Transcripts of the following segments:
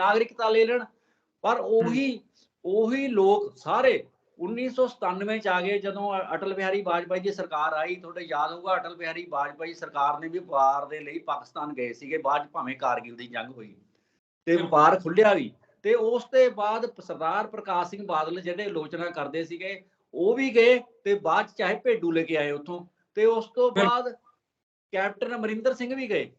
ਨਾਗਰਿਕਤਾ ਲੈ ਲੈਣ। ਪਰ ਉਹੀ ਉਹੀ ਲੋਕ ਸਾਰੇ 1997 ਚ ਆ ਗਏ ਜਦੋਂ ਅਟਲ ਬਿਹਾਰੀ ਵਾਜਪਾਈ ਦੀ ਸਰਕਾਰ ਆਈ। ਤੁਹਾਡੇ ਯਾਦ ਹੋਊਗਾ ਅਟਲ ਬਿਹਾਰੀ ਵਾਜਪਾਈ ਸਰਕਾਰ ਨੇ ਵੀ ਵਪਾਰ ਦੇ ਲਈ ਪਾਕਿਸਤਾਨ ਗਏ ਸੀਗੇ। ਬਾਅਦ ਭਾਵੇਂ ਕਾਰਗਿਲ ਦੀ ਜੰਗ ਹੋਈ ਤੇ ਵਪਾਰ ਖੁੱਲਿਆ ਵੀ। ਤੇ ਉਸ ਦੇ ਬਾਅਦ ਸਰਦਾਰ ਪ੍ਰਕਾਸ਼ ਸਿੰਘ ਬਾਦਲ ਜਿਹੜੇ ਆਲੋਚਨਾ ਕਰਦੇ ਸੀਗੇ ਉਹ ਵੀ ਗਏ ਤੇ ਬਾਅਦ ਚਾਹੇ ਭੇਡੂ ਲੈ ਕੇ ਆਏ ਉੱਥੋਂ। ਤੇ ਉਸ ਤੋਂ ਬਾਅਦ ਕੈਪਟਨ ਅਮਰਿੰਦਰ ਸਿੰਘ ਵੀ ਗਏ।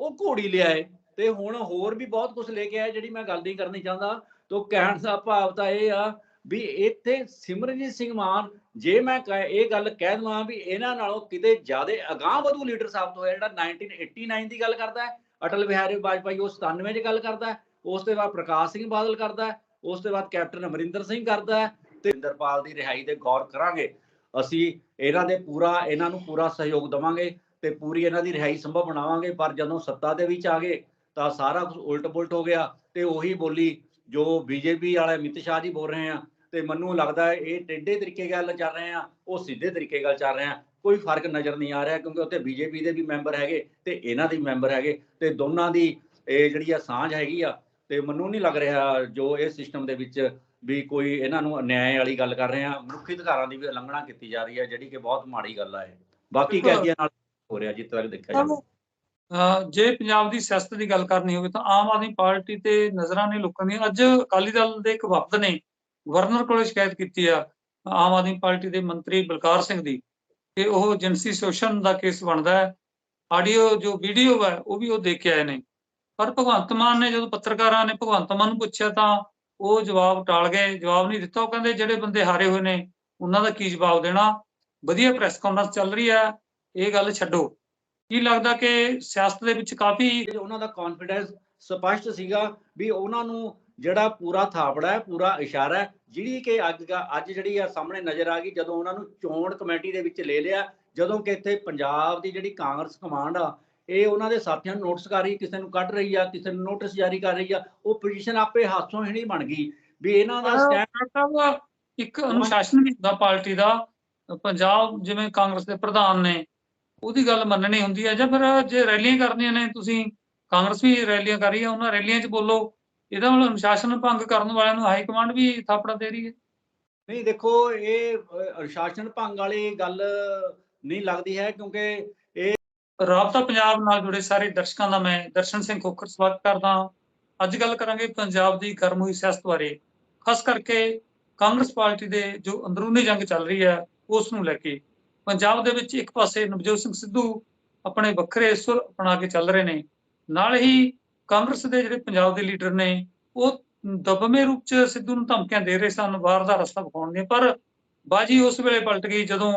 ਉਹ ਘੋੜੀ ਲਿਆਏ ਤੇ ਹੁਣ ਹੋਰ ਵੀ ਬਹੁਤ ਕੁਝ ਲੈ ਕੇ ਆਏ ਜਿਹੜੀ ਮੈਂ ਗੱਲ ਨਹੀਂ ਕਰਨੀ ਚਾਹੁੰਦਾ। ਤੋਂ ਕਹਿਣ ਦਾ ਭਾਵ ਤਾਂ ਇਹ ਆ ਵੀ ਇੱਥੇ ਸਿਮਰਨਜੀਤ ਸਿੰਘ ਮਾਨ, ਜੇ ਮੈਂ ਕਹਿ- ਇਹ ਗੱਲ ਕਹਿ ਦਵਾਂ ਵੀ ਇਹਨਾਂ ਨਾਲੋਂ ਕਿਤੇ ਜ਼ਿਆਦਾ ਅਗਾਂਹ ਵਧੂ ਲੀਡਰ ਸਾਬਤ ਹੋਇਆ ਜਿਹੜਾ 1989 ਦੀ ਗੱਲ ਕਰਦਾ ਹੈ, ਅਟਲ ਬਿਹਾਰੀ ਵਾਜਪਾਈ ਉਹ 97 ਚ ਗੱਲ ਕਰਦਾ ਹੈ, ਉਸ ਤੋਂ ਬਾਅਦ ਪ੍ਰਕਾਸ਼ ਸਿੰਘ ਬਾਦਲ ਕਰਦਾ ਹੈ, ਉਸ ਤੋਂ ਬਾਅਦ ਕੈਪਟਨ ਅਮਰਿੰਦਰ ਸਿੰਘ ਕਰਦਾ ਹੈ ਤੇ ਇੰਦਰਪਾਲ ਦੀ ਰਿਹਾਈ ਤੇ ਗੌਰ ਕਰਾਂਗੇ। ਅਸੀਂ ਇਹਨਾਂ ਦੇ ਪੂਰਾ, ਇਹਨਾਂ ਨੂੰ ਪੂਰਾ ਸਹਿਯੋਗ ਦਵਾਂਗੇ ਤੇ ਪੂਰੀ ਇਹਨਾਂ ਦੀ ਰਿਹਾਈ ਸੰਭਵ ਬਣਾਵਾਂਗੇ, ਪਰ ਜਦੋਂ ਸੱਤਾ ਦੇ ਵਿੱਚ ਆ ਗਏ ਤਾਂ ਸਾਰਾ ਕੁਝ ਉਲਟ ਪੁਲਟ ਹੋ ਗਿਆ ਤੇ ਉਹੀ ਬੋਲੀ ਜੋ ਬੀਜੇਪੀ ਵਾਲੇ ਅਮਿਤ ਸ਼ਾਹ ਜੀ ਬੋਲ ਰਹੇ ਆ ਤੇ ਮੈਨੂੰ ਲੱਗਦਾ ਹੈ ਇਹ ਟੇਢੇ ਤਰੀਕੇ ਗੱਲ ਚੱਲ ਰਹੇ ਆ ਉਹ ਸਿੱਧੇ ਤਰੀਕੇ ਗੱਲ ਚੱਲ ਰਹੇ ਆ ਕੋਈ ਫ਼ਰਕ ਨਜ਼ਰ ਨਹੀਂ ਆ ਰਿਹਾ ਕਿਉਂਕਿ ਉੱਥੇ ਬੀਜੇਪੀ ਦੇ ਵੀ ਮੈਂਬਰ ਹੈਗੇ ਤੇ ਇਹਨਾਂ ਦੇ ਮੈਂਬਰ ਹੈਗੇ ਤੇ ਦੋਨਾਂ ਦੀ ਇਹ ਜਿਹੜੀ ਆ ਸਾਂਝ ਹੈਗੀ ਆ ਤੇ ਮੈਨੂੰ ਨਹੀਂ ਲੱਗ ਰਿਹਾ ਜੋ ਇਹ ਸਿਸਟਮ ਦੇ ਵਿੱਚ ਵੀ ਕੋਈ ਇਹਨਾਂ ਨੂੰ ਅਨਿਆਏ ਵਾਲੀ ਗੱਲ ਕਰ ਰਹੇ ਆ ਮਨੁੱਖੀ ਅਧਿਕਾਰਾਂ ਦੀ ਵੀ ਉਲੰਘਣਾ ਕੀਤੀ ਜਾ ਰਹੀ ਹੈ ਜਿਹੜੀ ਕਿ ਬਹੁਤ ਮਾੜੀ ਗੱਲ ਆ ਇਹ ਬਾਕੀ। ਕੈਦੀਆਂ ਨਾਲ ਹੋ ਰਿਹਾ ਜਿੱਥੇ ਤੱਕ ਦੇਖਿਆ ਜਾਂਦਾ ਜੇ ਪੰਜਾਬ ਦੀ ਸਿਆਸਤ ਦੀ ਗੱਲ ਕਰਨੀ ਹੋਵੇ ਤਾਂ ਆਮ ਆਦਮੀ ਪਾਰਟੀ ਤੇ ਨਜ਼ਰਾਂ ਨੇ ਲੋਕਾਂ ਦੀਆਂ। ਅੱਜ ਅਕਾਲੀ ਦਲ ਦੇ ਇੱਕ ਵਫਦ ਨੇ ਗਵਰਨਰ ਕੋਲੇ ਸ਼ਿਕਾਇਤ ਕੀਤੀ ਆ ਆਮ ਆਦਮੀ ਪਾਰਟੀ ਦੇ ਮੰਤਰੀ ਬਲਕਾਰ ਸਿੰਘ ਦੀ ਕਿ ਉਹ ਜਿਨਸੀ ਸ਼ੋਸ਼ਣ ਦਾ ਕੇਸ ਬਣਦਾ ਹੈ। ਆਡੀਓ ਜੋ ਵੀਡੀਓ ਹੈ, ਉਹ ਵੀ ਉਹ ਦੇਖ ਕੇ ਆਏ ਨੇ। ਪਰ ਭਗਵੰਤ ਮਾਨ ਨੇ ਜਦੋਂ ਪੱਤਰਕਾਰਾਂ ਨੇ ਭਗਵੰਤ ਮਾਨ ਨੂੰ ਪੁੱਛਿਆ ਤਾਂ ਉਹ ਜਵਾਬ ਟਾਲ ਗਏ, ਜਵਾਬ ਨਹੀਂ ਦਿੱਤਾ। ਉਹ ਕਹਿੰਦੇ, ਜਿਹੜੇ ਬੰਦੇ ਹਾਰੇ ਹੋਏ ਨੇ, ਉਹਨਾਂ ਦਾ ਕੀ ਜਵਾਬ ਦੇਣਾ? ਵਧੀਆ ਪ੍ਰੈਸ ਕਾਨਫਰੰਸ ਚੱਲ ਰਹੀ ਹੈ। ਇਹ ਗੱਲ ਛੱਡੋ। ਕੀ ਲੱਗਦਾ ਕਿ ਸਿਆਸਤ ਦੇ ਵਿੱਚ ਕਾਫੀ ਉਹਨਾਂ ਦਾ ਕੌਨਫੀਡੈਂਸ ਸਪਸ਼ਟ ਸੀਗਾ ਵੀ ਉਹਨਾਂ ਨੂੰ ਜਿਹੜਾ ਪੂਰਾ ਥਾਪੜਾ ਹੈ ਪੂਰਾ ਇਸ਼ਾਰਾ ਹੈ ਜਿਹੜੀ ਕਿ ਅੱਜ ਅੱਜ ਜਿਹੜੀ ਆ ਸਾਹਮਣੇ ਨਜ਼ਰ ਆ ਗਈ ਜਦੋਂ ਉਹਨਾਂ ਨੂੰ ਚੋਣ ਕਮੇਟੀ ਦੇ ਵਿੱਚ ਲੈ ਲਿਆ ਜਦੋਂ ਕਿ ਇੱਥੇ ਪੰਜਾਬ ਦੀ ਜਿਹੜੀ ਕਾਂਗਰਸ ਕਮਾਂਡ ਆ ਇਹ ਉਹਨਾਂ ਦੇ ਸਾਥੀਆਂ ਨੂੰ ਨੋਟਿਸ ਕਰ ਰਹੀ ਕਿਸੇ ਨੂੰ ਕੱਢ ਰਹੀ ਆ ਕਿਸੇ ਨੂੰ ਨੋਟਿਸ ਜਾਰੀ ਕਰ ਰਹੀ ਆ ਉਹ ਪੋਜੀਸ਼ਨ ਆਪੇ ਹੱਥੋਂ ਹੀ ਨਹੀਂ ਬਣ ਗਈ। ਵੀ ਇਹਨਾਂ ਦਾ ਸਟੈਂਡ ਇੱਕ ਅਨੁਸ਼ਾਸਨ ਵੀ ਹੁੰਦਾ ਪਾਰਟੀ ਦਾ ਪੰਜਾਬ ਜਿਵੇਂ ਕਾਂਗਰਸ ਦੇ ਪ੍ਰਧਾਨ ਨੇ ਉਹਦੀ ਗੱਲ ਮੰਨਣੀ ਹੁੰਦੀ ਹੈ ਜਾਂ ਫਿਰ ਜੇ ਰੈਲੀਆਂ ਕਰਨੀਆਂ ਨੇ ਤੁਸੀਂ ਕਾਂਗਰਸ ਵੀ ਰੈਲੀਆਂ ਕਰ ਰਹੀ ਹੈ ਉਹਨਾਂ ਰੈਲੀਆਂ 'ਚ ਬੋਲੋ ਇਹਦਾ ਮਤਲਬ ਅਨੁਸ਼ਾਸਨ ਭੰਗ ਕਰਨ ਵਾਲਿਆਂ ਨੂੰ ਹਾਈ ਕਮਾਂਡ ਵੀ ਥਾਪੜਾ ਦੇ ਰਹੀ ਹੈ। ਨਹੀਂ ਦੇਖੋ ਇਹ ਅਨੁਸ਼ਾਸਨ ਭੰਗ ਵਾਲੀ ਗੱਲ ਨਹੀਂ ਲੱਗਦੀ ਹੈ ਕਿਉਂਕਿ ਰਾਬਤਾ ਪੰਜਾਬ ਨਾਲ ਜੁੜੇ ਸਾਰੇ ਦਰਸ਼ਕਾਂ ਦਾ ਮੈਂ ਦਰਸ਼ਨ ਸਿੰਘ ਖੋਖਰ ਸਵਾਗਤ ਕਰਦਾ ਹਾਂ। ਅੱਜ ਗੱਲ ਕਰਾਂਗੇ ਪੰਜਾਬ ਦੀ ਗਰਮ ਹੋਈ ਸਿਆਸਤ ਬਾਰੇ। ਖਾਸ ਕਰਕੇ ਕਾਂਗਰਸ ਪਾਰਟੀ ਦੇ ਜੋ ਅੰਦਰੂਨੀ ਜੰਗ ਚੱਲ ਰਹੀ ਹੈ ਉਸ ਨੂੰ ਲੈ ਕੇ। ਪੰਜਾਬ ਦੇ ਵਿੱਚ ਇੱਕ ਪਾਸੇ ਨਵਜੋਤ ਸਿੰਘ ਸਿੱਧੂ ਆਪਣੇ ਵੱਖਰੇ ਸੁਰ ਅਪਣਾ ਕੇ ਚੱਲ ਰਹੇ ਨੇ, ਨਾਲ ਹੀ ਕਾਂਗਰਸ ਦੇ ਜਿਹੜੇ ਪੰਜਾਬ ਦੇ ਲੀਡਰ ਨੇ, ਉਹ ਦਬਮੇ ਰੂਪ ਚ ਸਿੱਧੂ ਨੂੰ ਧਮਕੀਆਂ ਦੇ ਰਹੇ ਸਨ ਬਾਹਰ ਦਾ ਰਸਤਾ ਵਿਖਾਉਣ ਦੀਆਂ, ਪਰ ਬਾਜੀ ਉਸ ਵੇਲੇ ਪਲਟ ਗਈ ਜਦੋਂ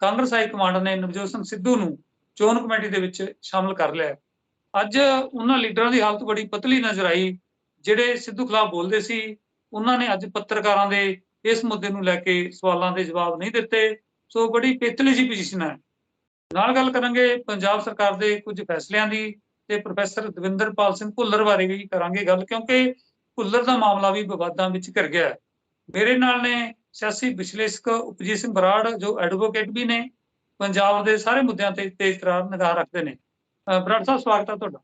ਕਾਂਗਰਸ ਹਾਈ ਕਮਾਂਡ ਨੇ ਨਵਜੋਤ ਸਿੰਘ ਸਿੱਧੂ ਨੂੰ ਚੋਣ ਕਮੇਟੀ ਦੇ ਵਿੱਚ ਸ਼ਾਮਲ ਕਰ ਲਿਆ। ਅੱਜ ਉਹਨਾਂ ਲੀਡਰਾਂ ਦੀ ਹਾਲਤ ਬੜੀ ਪਤਲੀ ਨਜ਼ਰ ਆਈ, ਜਿਹੜੇ ਸਿੱਧੂ ਖਿਲਾਫ ਬੋਲਦੇ ਸੀ, ਉਹਨਾਂ ਨੇ ਅੱਜ ਪੱਤਰਕਾਰਾਂ ਦੇ ਇਸ ਮੁੱਦੇ ਨੂੰ ਲੈ ਕੇ ਸਵਾਲਾਂ ਦੇ ਜਵਾਬ ਨਹੀਂ ਦਿੱਤੇ। ਸੋ ਬੜੀ ਪੇਤਲੀ ਜੀ ਪੋਜੀਸ਼ਨ ਹੈ ਨਾਲ ਗੱਲ ਕਰਾਂਗੇ ਪੰਜਾਬ ਸਰਕਾਰ ਦੇ ਕੁਝ ਫੈਸਲਿਆਂ ਦੀ ਤੇ ਪ੍ਰੋਫੈਸਰ ਦਵਿੰਦਰਪਾਲ ਸਿੰਘ ਭੁੱਲਰ ਬਾਰੇ ਵੀ ਕਰਾਂਗੇ ਗੱਲ ਕਿਉਂਕਿ ਭੁੱਲਰ ਦਾ ਮਾਮਲਾ ਵੀ ਵਿਵਾਦਾਂ ਵਿੱਚ ਘਿਰ ਗਿਆ ਹੈ ਮੇਰੇ ਨਾਲ ਨੇ ਸਿਆਸੀ ਵਿਸ਼ਲੇਸ਼ਕ ਉਪਜੀਤ ਸਿੰਘ ਬਰਾੜ ਜੋ ਐਡਵੋਕੇਟ ਵੀ ਨੇ ਪੰਜਾਬ ਦੇ ਸਾਰੇ ਮੁੱਦਿਆਂ ਤੇ ਤੇਜ਼ ਤਰਾਰ ਨਿਗਾਹ ਰੱਖਦੇ ਨੇ ਅਹ ਬਰਾੜ ਸਾਹਿਬ ਸਵਾਗਤ ਹੈ ਤੁਹਾਡਾ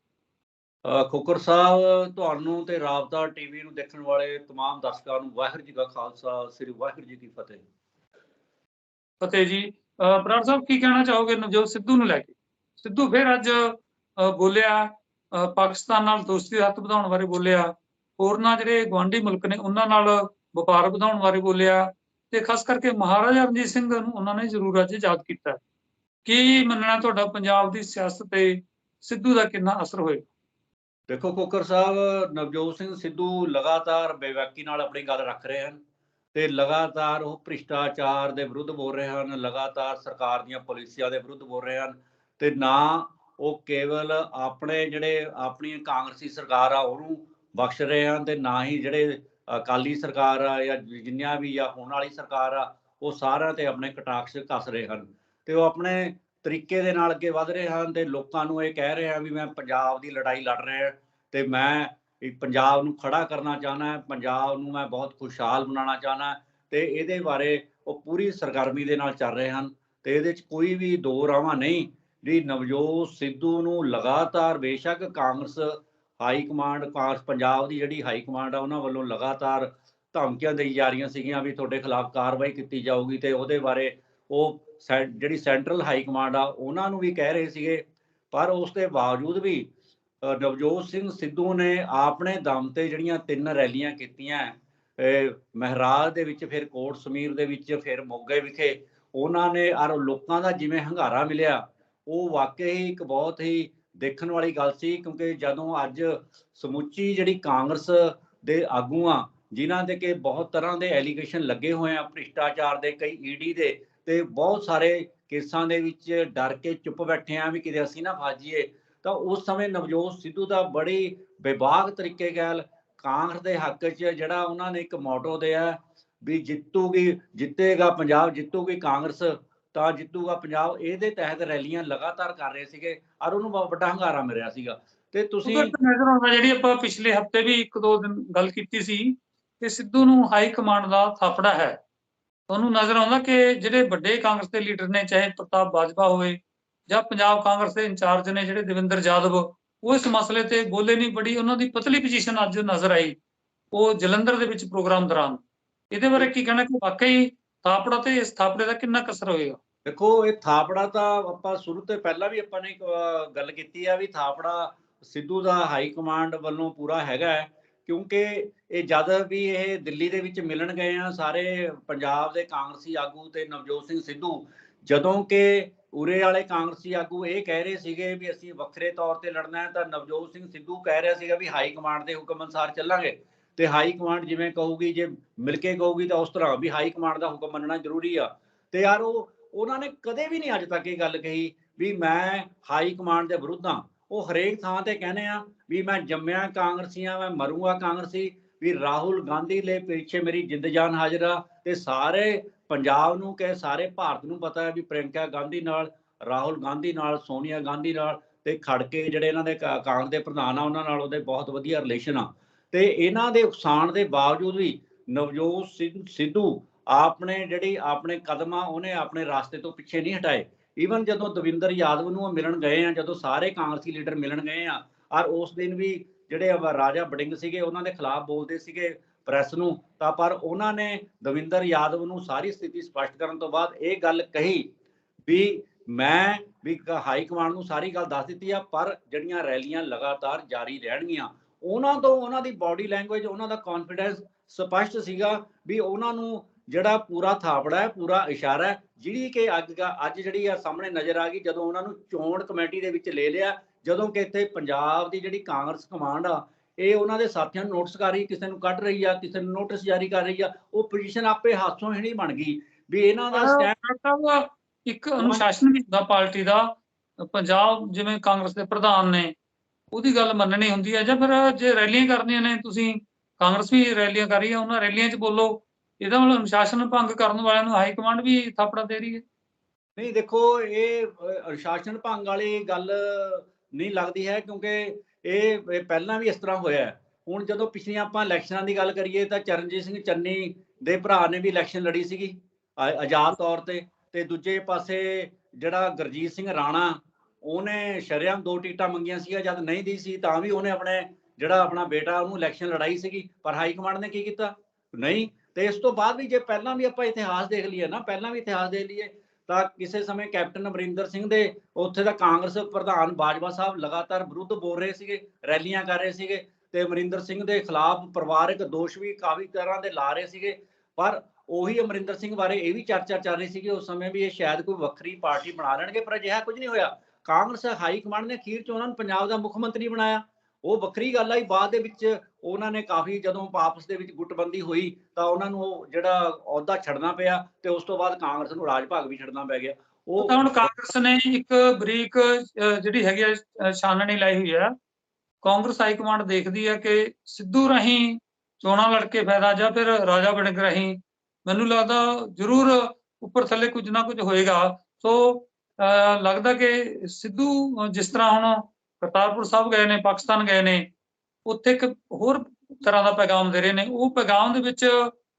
ਅ, ਖੋਖਰ ਸਾਹਿਬ ਤੁਹਾਨੂੰ ਤੇ ਰਾਬਤਾ ਟੀਵੀ ਨੂੰ ਦੇਖਣ ਵਾਲੇ तमाम ਦਰਸ਼ਕਾਂ ਨੂੰ ਵਾਹਿਗੁਰੂ ਜੀ ਕਾ ਖਾਲਸਾ ਸ੍ਰੀ ਵਾਹਿਗੁਰੂ ਜੀ ਕੀ ਫਤਿਹ ਫਤਿਹ ਜੀ। ਅਹ ਸਾਹਿਬ, ਕੀ ਕਹਿਣਾ ਚਾਹੋਗੇ ਨਵਜੋਤ ਸਿੱਧੂ ਨੂੰ ਲੈ ਕੇ? ਸਿੱਧੂ ਫਿਰ ਅੱਜ ਬੋਲਿਆ ਪਾਕਿਸਤਾਨ ਨਾਲ ਦੋਸਤੀ ਦੇ ਹੱਥ ਵਧਾਉਣ ਬਾਰੇ ਬੋਲਿਆ। ਹੋਰਨਾਂ ਜਿਹੜੇ ਗਵਾਂਢੀ ਮੁਲਕ ਨੇ, ਉਹਨਾਂ ਨਾਲ ਵਪਾਰ ਵਧਾਉਣ ਬਾਰੇ ਬੋਲਿਆ। ਤੇ ਖਾਸ ਕਰਕੇ ਮਹਾਰਾਜਾ ਰਣਜੀਤ ਸਿੰਘ ਨੂੰ ਉਹਨਾਂ ਨੇ ਜ਼ਰੂਰ ਅੱਜ ਯਾਦ ਕੀਤਾ। ਕੀ ਮੰਨਣਾ ਤੁਹਾਡਾ ਪੰਜਾਬ ਦੀ ਸਿਆਸਤ ਤੇ ਸਿੱਧੂ ਦਾ ਕਿੰਨਾ ਅਸਰ ਹੋਏਗਾ? ਦੇਖੋ, ਖੋਖਰ ਸਾਹਿਬ, ਨਵਜੋਤ ਸਿੰਘ ਸਿੱਧੂ ਲਗਾਤਾਰ ਬੇਵਕੀ ਨਾਲ ਆਪਣੀ ਗੱਲ ਰੱਖ ਰਹੇ ਹਨ। ਤੇ ਲਗਾਤਾਰ ਉਹ ਭ੍ਰਿਸ਼ਟਾਚਾਰ ਦੇ ਵਿਰੁੱਧ ਬੋਲ ਰਹੇ ਹਨ, ਲਗਾਤਾਰ ਸਰਕਾਰ ਦੀਆਂ ਪਾਲਿਸੀਆਂ ਦੇ ਵਿਰੁੱਧ ਬੋਲ ਰਹੇ ਹਨ ਤੇ ਨਾ ਉਹ ਕੇਵਲ ਆਪਣੇ ਜਿਹੜੇ ਆਪਣੀ ਕਾਂਗਰਸੀ ਸਰਕਾਰ ਆ, ਉਹਨੂੰ ਬਖਸ਼ ਰਹੇ ਹਨ ਤੇ ਨਾ ਹੀ ਜਿਹੜੇ ਅਕਾਲੀ ਸਰਕਾਰ ਆ ਜਾਂ ਜਿੰਨੀਆਂ ਵੀ ਆ, ਹੋਣ ਵਾਲੀ ਸਰਕਾਰ ਆ, ਉਹ ਸਾਰਿਆਂ ਤੇ ਆਪਣੇ ਕਟਾਕਸ਼ ਕੱਸ ਰਹੇ ਹਨ ਤੇ ਉਹ ਆਪਣੇ ਤਰੀਕੇ ਦੇ ਨਾਲ ਅੱਗੇ ਵਧ ਰਹੇ ਹਨ ਤੇ ਲੋਕਾਂ ਨੂੰ ਇਹ ਕਹਿ ਰਹੇ ਹਨ ਵੀ ਮੈਂ ਪੰਜਾਬ ਦੀ ਲੜਾਈ ਲੜ ਰਿਹਾ ਤੇ ਮੈਂ ਵੀ ਪੰਜਾਬ ਨੂੰ ਖੜਾ ਕਰਨਾ ਚਾਹਨਾ ਪੰਜਾਬ ਨੂੰ ਮੈਂ ਬਹੁਤ ਖੁਸ਼ਹਾਲ ਬਣਾਉਣਾ ਚਾਹਨਾ ਤੇ ਇਹਦੇ ਬਾਰੇ ਉਹ ਪੂਰੀ ਸਰਗਰਮੀ ਦੇ ਨਾਲ ਚੱਲ ਰਹੇ ਹਨ ਤੇ ਇਹਦੇ 'ਚ ਕੋਈ ਵੀ ਦੋ ਰਾਵਾਂ ਨਹੀਂ ਜਿਹੜੀ ਨਵਜੋਤ ਸਿੱਧੂ ਨੂੰ ਲਗਾਤਾਰ ਬੇਸ਼ੱਕ ਕਾਂਗਰਸ ਹਾਈ ਕਮਾਂਡ, ਕਾਂਗਰਸ ਪੰਜਾਬ ਦੀ ਜਿਹੜੀ ਹਾਈ ਕਮਾਂਡ ਆ, ਉਹਨਾਂ ਵੱਲੋਂ ਲਗਾਤਾਰ ਧਮਕੀਆਂ ਦੇਈ ਜਾ ਰਹੀਆਂ ਸੀਗੀਆਂ ਵੀ ਤੁਹਾਡੇ ਖਿਲਾਫ ਕਾਰਵਾਈ ਕੀਤੀ ਜਾਊਗੀ ਤੇ ਉਹਦੇ ਬਾਰੇ ਉਹ ਸੈ- ਜਿਹੜੀ ਸੈਂਟਰਲ ਹਾਈ ਕਮਾਂਡ ਆ, ਉਹਨਾਂ ਨੂੰ ਵੀ ਕਹਿ ਰਹੇ ਸੀਗੇ, ਪਰ ਉਸ ਦੇ ਬਾਵਜੂਦ ਵੀ ਨਵਜੋਤ ਸਿੰਘ ਸਿੱਧੂ ਨੇ ਆਪਣੇ ਦਮ ਤੇ ਜਿਹੜੀਆਂ ਤਿੰਨ ਰੈਲੀਆਂ ਕੀਤੀਆਂ ਮਹਿਰਾਜ ਦੇ ਵਿੱਚ, ਫਿਰ ਕੋਟ ਸਮੀਰ ਦੇ ਵਿੱਚ, ਫਿਰ ਮੋਗੇ ਵਿਖੇ, ਉਹਨਾਂ ਨੇ ਔਰ ਲੋਕਾਂ ਦਾ ਜਿਵੇਂ ਹੰਗਾਰਾ ਮਿਲਿਆ, ਉਹ ਵਾਕਈ ਹੀ ਇੱਕ ਬਹੁਤ ਹੀ ਦੇਖਣ ਵਾਲੀ ਗੱਲ ਸੀ, ਕਿਉਂਕਿ ਜਦੋਂ ਅੱਜ ਸਮੁੱਚੀ ਜਿਹੜੀ ਕਾਂਗਰਸ ਦੇ ਆਗੂ ਆ ਜਿਨ੍ਹਾਂ ਦੇ ਕਿ ਬਹੁਤ ਤਰ੍ਹਾਂ ਦੇ ਐਲੀਗੇਸ਼ਨ ਲੱਗੇ ਹੋਏ ਆ, ਭ੍ਰਿਸ਼ਟਾਚਾਰ ਦੇ, ਕਈ ਈਡੀ ਦੇ, ਤੇ ਬਹੁਤ ਸਾਰੇ ਕੇਸਾਂ ਦੇ ਵਿੱਚ ਡਰ ਕੇ ਚੁੱਪ ਬੈਠੇ ਆ ਵੀ ਕਿਤੇ ਅਸੀਂ ਨਾ ਫਾਜੀਏ ਤਾਂ ਉਸ ਸਮੇਂ ਨਵਜੋਤ ਸਿੱਧੂ ਦਾ ਬੜੀ ਵਿਭਾਗ ਤਰੀਕੇ ਨਾਲ ਕਾਂਗਰਸ ਦੇ ਹੱਕ 'ਚ ਜਿਹੜਾ ਉਹਨਾਂ ਨੇ ਇੱਕ ਮੋਟੋ ਦਿਆ ਵੀ ਜਿੱਤੂਗੀ, ਜਿੱਤੇਗਾ ਪੰਜਾਬ, ਜਿੱਤੂਗੀ ਕਾਂਗਰਸ, ਤਾਂ ਜਿੱਤੂਗਾ ਪੰਜਾਬ। ਇਹਦੇ ਤਹਿਤ ਰੈਲੀਆਂ ਲਗਾਤਾਰ ਕਰ ਰਹੇ ਸੀਗੇ ਔਰ ਉਹਨੂੰ ਬਹੁਤ ਵੱਡਾ ਹੰਗਾਰਾ ਮਿਲ ਰਿਹਾ ਸੀਗਾ। ਤੇ ਤੁਸੀਂ ਨਜ਼ਰ ਆਉਂਦਾ, ਜਿਹੜੀ ਆਪਾਂ ਪਿਛਲੇ ਹਫ਼ਤੇ ਵੀ ਇੱਕ ਦੋ ਦਿਨ ਗੱਲ ਕੀਤੀ ਸੀ ਕਿ ਸਿੱਧੂ ਨੂੰ ਹਾਈ ਕਮਾਂਡ ਦਾ ਥਾਪੜਾ ਹੈ। ਤੁਹਾਨੂੰ ਨਜ਼ਰ ਆਉਂਦਾ ਕਿ ਜਿਹੜੇ ਵੱਡੇ ਕਾਂਗਰਸ ਦੇ ਲੀਡਰ ਨੇ, ਚਾਹੇ ਪ੍ਰਤਾਪ ਬਾਜਵਾ ਹੋਵੇ ਜਾਂ ਪੰਜਾਬ ਕਾਂਗਰਸ ਦੇ ਇੰਚਾਰਜ ਨੇ ਜਿਹੜੇ ਦੇਵਿੰਦਰ ਯਾਦਵ ਉਹ ਇਸ ਮਸਲੇ ਤੇ ਬੋਲੇ ਨਹੀਂ ਬੜੀ ਉਹਨਾਂ ਦੀ ਪਤਲੀ ਪੋਜੀਸ਼ਨ ਅੱਜ ਨਜ਼ਰ ਆਈ, ਉਹ ਜਲੰਧਰ ਦੇ ਵਿੱਚ ਪ੍ਰੋਗਰਾਮ ਦੌਰਾਨ। ਇਹਦੇ ਬਾਰੇ ਕੀ ਕਹਿਣਾ ਕਿ ਵਾਕਈ ਥਾਪੜਾ ਤੇ ਇਸ ਥਾਪੜੇ ਦਾ ਕਿੰਨਾ ਕਸਰ ਹੋਏਗਾ? ਦੇਖੋ, ਇਹ ਥਾਪੜਾ ਤਾਂ ਆਪਾਂ ਸ਼ੁਰੂ ਤੋਂ ਪਹਿਲਾਂ ਵੀ ਆਪਾਂ ਨੇ ਗੱਲ ਕੀਤੀ ਆ ਵੀ ਥਾਪੜਾ ਸਿੱਧੂ ਦਾ ਹਾਈ ਕਮਾਂਡ ਵੱਲੋਂ ਪੂਰਾ ਹੈਗਾ ਹੈ, ਕਿਉਂਕਿ ਇਹ ਜਦ ਵੀ ਇਹ ਦਿੱਲੀ ਦੇ ਵਿੱਚ ਮਿਲਣ ਗਏ ਆ, ਸਾਰੇ ਪੰਜਾਬ ਦੇ ਕਾਂਗਰਸੀ ਆਗੂ ਤੇ ਨਵਜੋਤ ਸਿੰਘ ਸਿੱਧੂ, ਜਦੋਂ ਕਿ ਉਰੇ ਵਾਲੇ ਕਾਂਗਰਸੀ ਆਗੂ ਇਹ ਕਹਿ ਰਹੇ ਸੀਗੇ ਵੀ ਅਸੀਂ ਵੱਖਰੇ ਤੌਰ ਤੇ ਲੜਨਾ ਹੈ ਤਾਂ ਨਵਜੋਤ ਸਿੰਘ ਸਿੱਧੂ ਕਹਿ ਰਿਹਾ ਸੀਗਾ ਵੀ ਹਾਈ ਕਮਾਂਡ ਦੇ ਹੁਕਮ ਅਨੁਸਾਰ ਚੱਲਾਂਗੇ। ਤੇ ਹਾਈ ਕਮਾਂਡ ਜਿਵੇਂ ਕਹੂਗੀ, ਜੇ ਮਿਲ ਕੇ ਕਹੂਗੀ ਤਾਂ ਉਸ ਤਰ੍ਹਾਂ ਵੀ ਹਾਈ ਕਮਾਂਡ ਦਾ ਹੁਕਮ ਮੰਨਣਾ ਜ਼ਰੂਰੀ ਆ। ਤੇ ਯਾਰ ਉਹ, ਉਹਨਾਂ ਨੇ ਕਦੇ ਵੀ ਨਹੀਂ ਅੱਜ ਤੱਕ ਇਹ ਗੱਲ ਕਹੀ ਵੀ ਮੈਂ ਹਾਈ ਕਮਾਂਡ ਦੇ ਵਿਰੁੱਧ ਹਾਂ। ਉਹ ਹਰੇਕ ਥਾਂ ਤੇ ਕਹਿੰਦੇ ਆ ਵੀ ਮੈਂ ਜੰਮਿਆ ਕਾਂਗਰਸੀਆਂ ਮੈਂ ਮਰੂੰਗਾ ਕਾਂਗਰਸੀ, ਵੀ ਰਾਹੁਲ ਗਾਂਧੀ ਲਈ ਪਿੱਛੇ ਮੇਰੀ ਜਿੰਦ ਜਾਨ ਹਾਜ਼ਰ ਆ। ਤੇ ਸਾਰੇ ਪੰਜਾਬ ਨੂੰ ਕਿ ਸਾਰੇ ਭਾਰਤ ਨੂੰ ਪਤਾ ਹੈ ਵੀ ਪ੍ਰਿਯੰਕਾ ਗਾਂਧੀ ਨਾਲ, ਰਾਹੁਲ ਗਾਂਧੀ ਨਾਲ, ਸੋਨੀਆ ਗਾਂਧੀ ਨਾਲ ਤੇ ਖੜਕੇ ਜਿਹੜੇ ਇਹਨਾਂ ਦੇ ਕਾ- ਕਾਂਗਰਸ ਦੇ ਪ੍ਰਧਾਨ ਆ, ਉਹਨਾਂ ਨਾਲ ਉਹਦੇ ਬਹੁਤ ਵਧੀਆ ਰਿਲੇਸ਼ਨ ਆ। ਤੇ ਇਹਨਾਂ ਦੇ ਉਕਸਾਣ ਦੇ ਬਾਵਜੂਦ ਵੀ ਨਵਜੋਤ ਸਿੰਘ ਸਿੱਧੂ ਆਪਣੇ ਜਿਹੜੀ ਆਪਣੇ ਕਦਮਾਂ ਉਹਨੇ ਆਪਣੇ ਰਾਸਤੇ ਤੋਂ ਪਿੱਛੇ ਨਹੀਂ ਹਟਾਏ। ਈਵਨ ਜਦੋਂ ਦਵਿੰਦਰ ਯਾਦਵ ਨੂੰ ਉਹ ਮਿਲਣ ਗਏ ਆ, ਜਦੋਂ ਸਾਰੇ ਕਾਂਗਰਸੀ ਲੀਡਰ ਮਿਲਣ ਗਏ ਆ, ਔਰ ਉਸ ਦਿਨ ਵੀ ਜਿਹੜੇ ਰਾਜਾ ਬੜਿੰਗ ਸੀਗੇ, ਉਹਨਾਂ ਦੇ ਖਿਲਾਫ ਬੋਲਦੇ ਸੀਗੇ ਪ੍ਰੈਸ ਨੂੰ, ਤਾਂ ਪਰ ਉਹਨਾਂ ਨੇ ਦਵਿੰਦਰ ਯਾਦਵ ਨੂੰ ਸਾਰੀ ਸਥਿਤੀ ਸਪਸ਼ਟ ਕਰਨ ਤੋਂ ਬਾਅਦ ਇਹ ਗੱਲ ਕਹੀ ਵੀ ਮੈਂ ਵੀ ਹਾਈ ਕਮਾਂਡ ਨੂੰ ਸਾਰੀ ਗੱਲ ਦੱਸ ਦਿੱਤੀ ਆ, ਪਰ ਜਿਹੜੀਆਂ ਰੈਲੀਆਂ ਲਗਾਤਾਰ ਜਾਰੀ ਰਹਿਣਗੀਆਂ, ਉਹਨਾਂ ਤੋਂ ਉਹਨਾਂ ਦੀ ਬਾਡੀ ਲੈਂਗੁਏਜ, ਉਹਨਾਂ ਦਾ ਕੌਨਫੀਡੈਂਸ ਸਪਸ਼ਟ ਸੀਗਾ ਵੀ ਉਹਨਾਂ ਨੂੰ ਜਿਹੜਾ ਪੂਰਾ ਥਾਪੜਾ ਹੈ, ਪੂਰਾ ਇਸ਼ਾਰਾ ਹੈ, ਜਿਹੜੀ ਕਿ ਅੱਜ ਦਾ- ਅੱਜ ਜਿਹੜੀ ਆ ਸਾਹਮਣੇ ਨਜ਼ਰ ਆ ਗਈ, ਜਦੋਂ ਉਹਨਾਂ ਨੂੰ ਚੋਣ ਕਮੇਟੀ ਦੇ ਵਿੱਚ ਲੈ ਲਿਆ, ਜਦੋਂ ਕਿ ਇੱਥੇ ਪੰਜਾਬ ਦੀ ਜਿਹੜੀ ਕਾਂਗਰਸ ਕਮਾਂਡ ਆ ਇਹ ਉਹਨਾਂ ਦੇ ਸਾਥੀਆਂ ਨੂੰ ਨੋਟਿਸ ਕਰ ਰਹੀ ਕਿਸੇ ਨੂੰ ਕੱਢ ਰਹੀ ਆ ਕਿਸੇ ਨੂੰ ਨੋਟਿਸ ਜਾਰੀ ਕਰ ਰਹੀ ਆ ਉਹ ਪੋਜੀਸ਼ਨ ਆਪੇ ਹੱਥੋਂ ਹੀ ਨਹੀਂ ਬਣ ਗਈ। ਵੀ ਇਹਨਾਂ ਦਾ ਸਟੈਂਡ ਇੱਕ ਅਨੁਸ਼ਾਸਨ ਵੀ ਹੁੰਦਾ ਪਾਰਟੀ ਦਾ ਪੰਜਾਬ ਜਿਵੇਂ ਕਾਂਗਰਸ ਦੇ ਪ੍ਰਧਾਨ ਨੇ ਉਹਦੀ ਗੱਲ ਮੰਨਣੀ ਹੁੰਦੀ ਹੈ ਜਾਂ ਫਿਰ ਜੇ ਰੈਲੀਆਂ ਕਰਨੀਆਂ ਨੇ ਤੁਸੀਂ ਕਾਂਗਰਸ ਵੀ ਰੈਲੀਆਂ ਕਰ ਰਹੀ ਹੈ ਉਹਨਾਂ ਰੈਲੀਆਂ 'ਚ ਬੋਲੋ ਇਹਦਾ ਮਤਲਬ ਅਨੁਸ਼ਾਸਨ ਭੰਗ ਕਰਨ ਵਾਲਿਆਂ ਨੂੰ ਹਾਈ ਕਮਾਂਡ ਵੀ ਥਾਪੜਾ ਦੇ ਰਹੀ ਹੈ। ਨਹੀਂ ਦੇਖੋ ਇਹ ਅਨੁਸ਼ਾਸਨ ਭੰਗ ਵਾਲੀ ਗੱਲ ਨਹੀਂ ਲੱਗਦੀ ਹੈ ਕਿਉਂਕਿ ਇਹ ਪਹਿਲਾਂ ਵੀ ਇਸ ਤਰ੍ਹਾਂ ਹੋਇਆ ਹੁਣ ਜਦੋਂ ਪਿਛਲੀਆਂ ਆਪਾਂ ਇਲੈਕਸ਼ਨਾਂ ਦੀ ਗੱਲ ਕਰੀਏ ਤਾਂ ਚਰਨਜੀਤ ਸਿੰਘ ਚੰਨੀ ਦੇ ਭਰਾ ਨੇ ਵੀ ਇਲੈਕਸ਼ਨ ਲੜੀ ਸੀਗੀ ਆਜ਼ਾਦ ਤੌਰ ਤੇ। ਤੇ ਦੂਜੇ ਪਾਸੇ ਜਿਹੜਾ ਗੁਰਜੀਤ ਸਿੰਘ ਰਾਣਾ, ਉਹਨੇ ਸ਼ਰੇਆਮ ਦੋ ਟਿਕਟਾਂ ਮੰਗੀਆਂ ਸੀਗਾ ਜਦ ਨਹੀਂ ਦੀ ਸੀ ਤਾਂ ਵੀ ਉਹਨੇ ਆਪਣੇ ਜਿਹੜਾ ਆਪਣਾ ਬੇਟਾ ਉਹਨੂੰ ਇਲੈਕਸ਼ਨ ਲੜਾਈ ਸੀਗੀ, ਪਰ ਹਾਈ ਕਮਾਂਡ ਨੇ ਕੀ ਕੀਤਾ? ਨਹੀਂ। ਤੇ ਇਸ ਤੋਂ ਬਾਅਦ ਵੀ ਜੇ ਪਹਿਲਾਂ ਵੀ ਆਪਾਂ ਇਤਿਹਾਸ ਦੇਖ ਲਈਏ ਨਾ, ਪਹਿਲਾਂ ਵੀ ਇਤਿਹਾਸ ਦੇਖ ਲਈਏ ਤਾਂ ਕਿਸੇ ਸਮੇਂ ਕੈਪਟਨ ਅਮਰਿੰਦਰ ਸਿੰਘ ਦੇ ਉੱਥੇ ਦਾ ਕਾਂਗਰਸ ਪ੍ਰਧਾਨ ਬਾਜਵਾ ਸਾਹਿਬ ਲਗਾਤਾਰ ਵਿਰੁੱਧ ਬੋਲ ਰਹੇ ਸੀਗੇ, ਰੈਲੀਆਂ ਕਰ ਰਹੇ ਸੀਗੇ ਤੇ ਅਮਰਿੰਦਰ ਸਿੰਘ ਦੇ ਖਿਲਾਫ ਪਰਿਵਾਰਕ ਦੋਸ਼ ਵੀ ਕਾਫੀ ਤਰ੍ਹਾਂ ਦੇ ਲਾ ਰਹੇ ਸੀਗੇ। ਪਰ ਉਹੀ ਅਮਰਿੰਦਰ ਸਿੰਘ ਬਾਰੇ ਇਹ ਵੀ ਚਰਚਾ ਚੱਲ ਰਹੀ ਸੀ ਕਿ ਉਸ ਸਮੇਂ ਵੀ ਇਹ ਸ਼ਾਇਦ ਕੋਈ ਵੱਖਰੀ ਪਾਰਟੀ ਬਣਾ ਲੈਣਗੇ, ਪਰ ਅਜਿਹਾ ਕੁਝ ਨਹੀਂ ਹੋਇਆ। ਕਾਂਗਰਸ ਹਾਈ ਕਮਾਂਡ ਨੇ ਅਖੀਰ ਚ ਉਹਨਾਂ ਨੂੰ ਪੰਜਾਬ ਦਾ ਮੁੱਖ ਮੰਤਰੀ ਬਣਾਇਆ। ਉਹ ਵੱਖਰੀ ਗੱਲ ਆਈ ਬਾਅਦ ਦੇ ਵਿੱਚ ਉਹਨਾਂ ਨੇ ਕਾਫੀ ਜਦੋਂ ਆਪਸ ਦੇ ਵਿੱਚ ਗੁੱਟਬੰਦੀ ਹੋਈ ਤਾਂ ਉਹਨਾਂ ਨੂੰ ਉਹ ਜਿਹੜਾ ਅਹੁਦਾ ਛੱਡਣਾ ਪਿਆ ਤੇ ਉਸ ਤੋਂ ਬਾਅਦ ਕਾਂਗਰਸ ਨੂੰ ਰਾਜ ਭਾਗ ਵੀ ਛੱਡਣਾ ਪੈ ਗਿਆ। ਉਹ ਤਾਂ ਹੁਣ ਕਾਂਗਰਸ ਨੇ ਇੱਕ ਬਰੀਕ ਜਿਹੜੀ ਹੈਗੀ ਆ ਛਾਨਣੀ ਲਾਈ ਹੋਈ ਹੈ ਕਾਂਗਰਸ ਹਾਈ ਕਮਾਂਡ ਦੇਖਦੀ ਹੈ ਕਿ ਸਿੱਧੂ ਰਾਹੀਂ ਚੋਣਾਂ ਲੜ ਕੇ ਫਾਇਦਾ ਜਾਂ ਫਿਰ ਰਾਜਾ ਵੜਿੰਗ ਰਾਹੀਂ ਮੈਨੂੰ ਲੱਗਦਾ ਜ਼ਰੂਰ ਉੱਪਰ ਥੱਲੇ ਕੁਝ ਨਾ ਕੁਝ ਹੋਏਗਾ। ਸੋ ਅਹ, ਲੱਗਦਾ ਕਿ ਸਿੱਧੂ ਜਿਸ ਤਰ੍ਹਾਂ ਹੁਣ ਕਰਤਾਰਪੁਰ ਸਾਹਿਬ ਗਏ ਨੇ, ਪਾਕਿਸਤਾਨ ਗਏ ਨੇ, ਉੱਥੇ ਇੱਕ ਹੋਰ ਤਰ੍ਹਾਂ ਦਾ ਪੈਗਾਮ ਦੇ ਰਹੇ ਨੇ। ਉਹ ਪੈਗਾਮ ਦੇ ਵਿੱਚ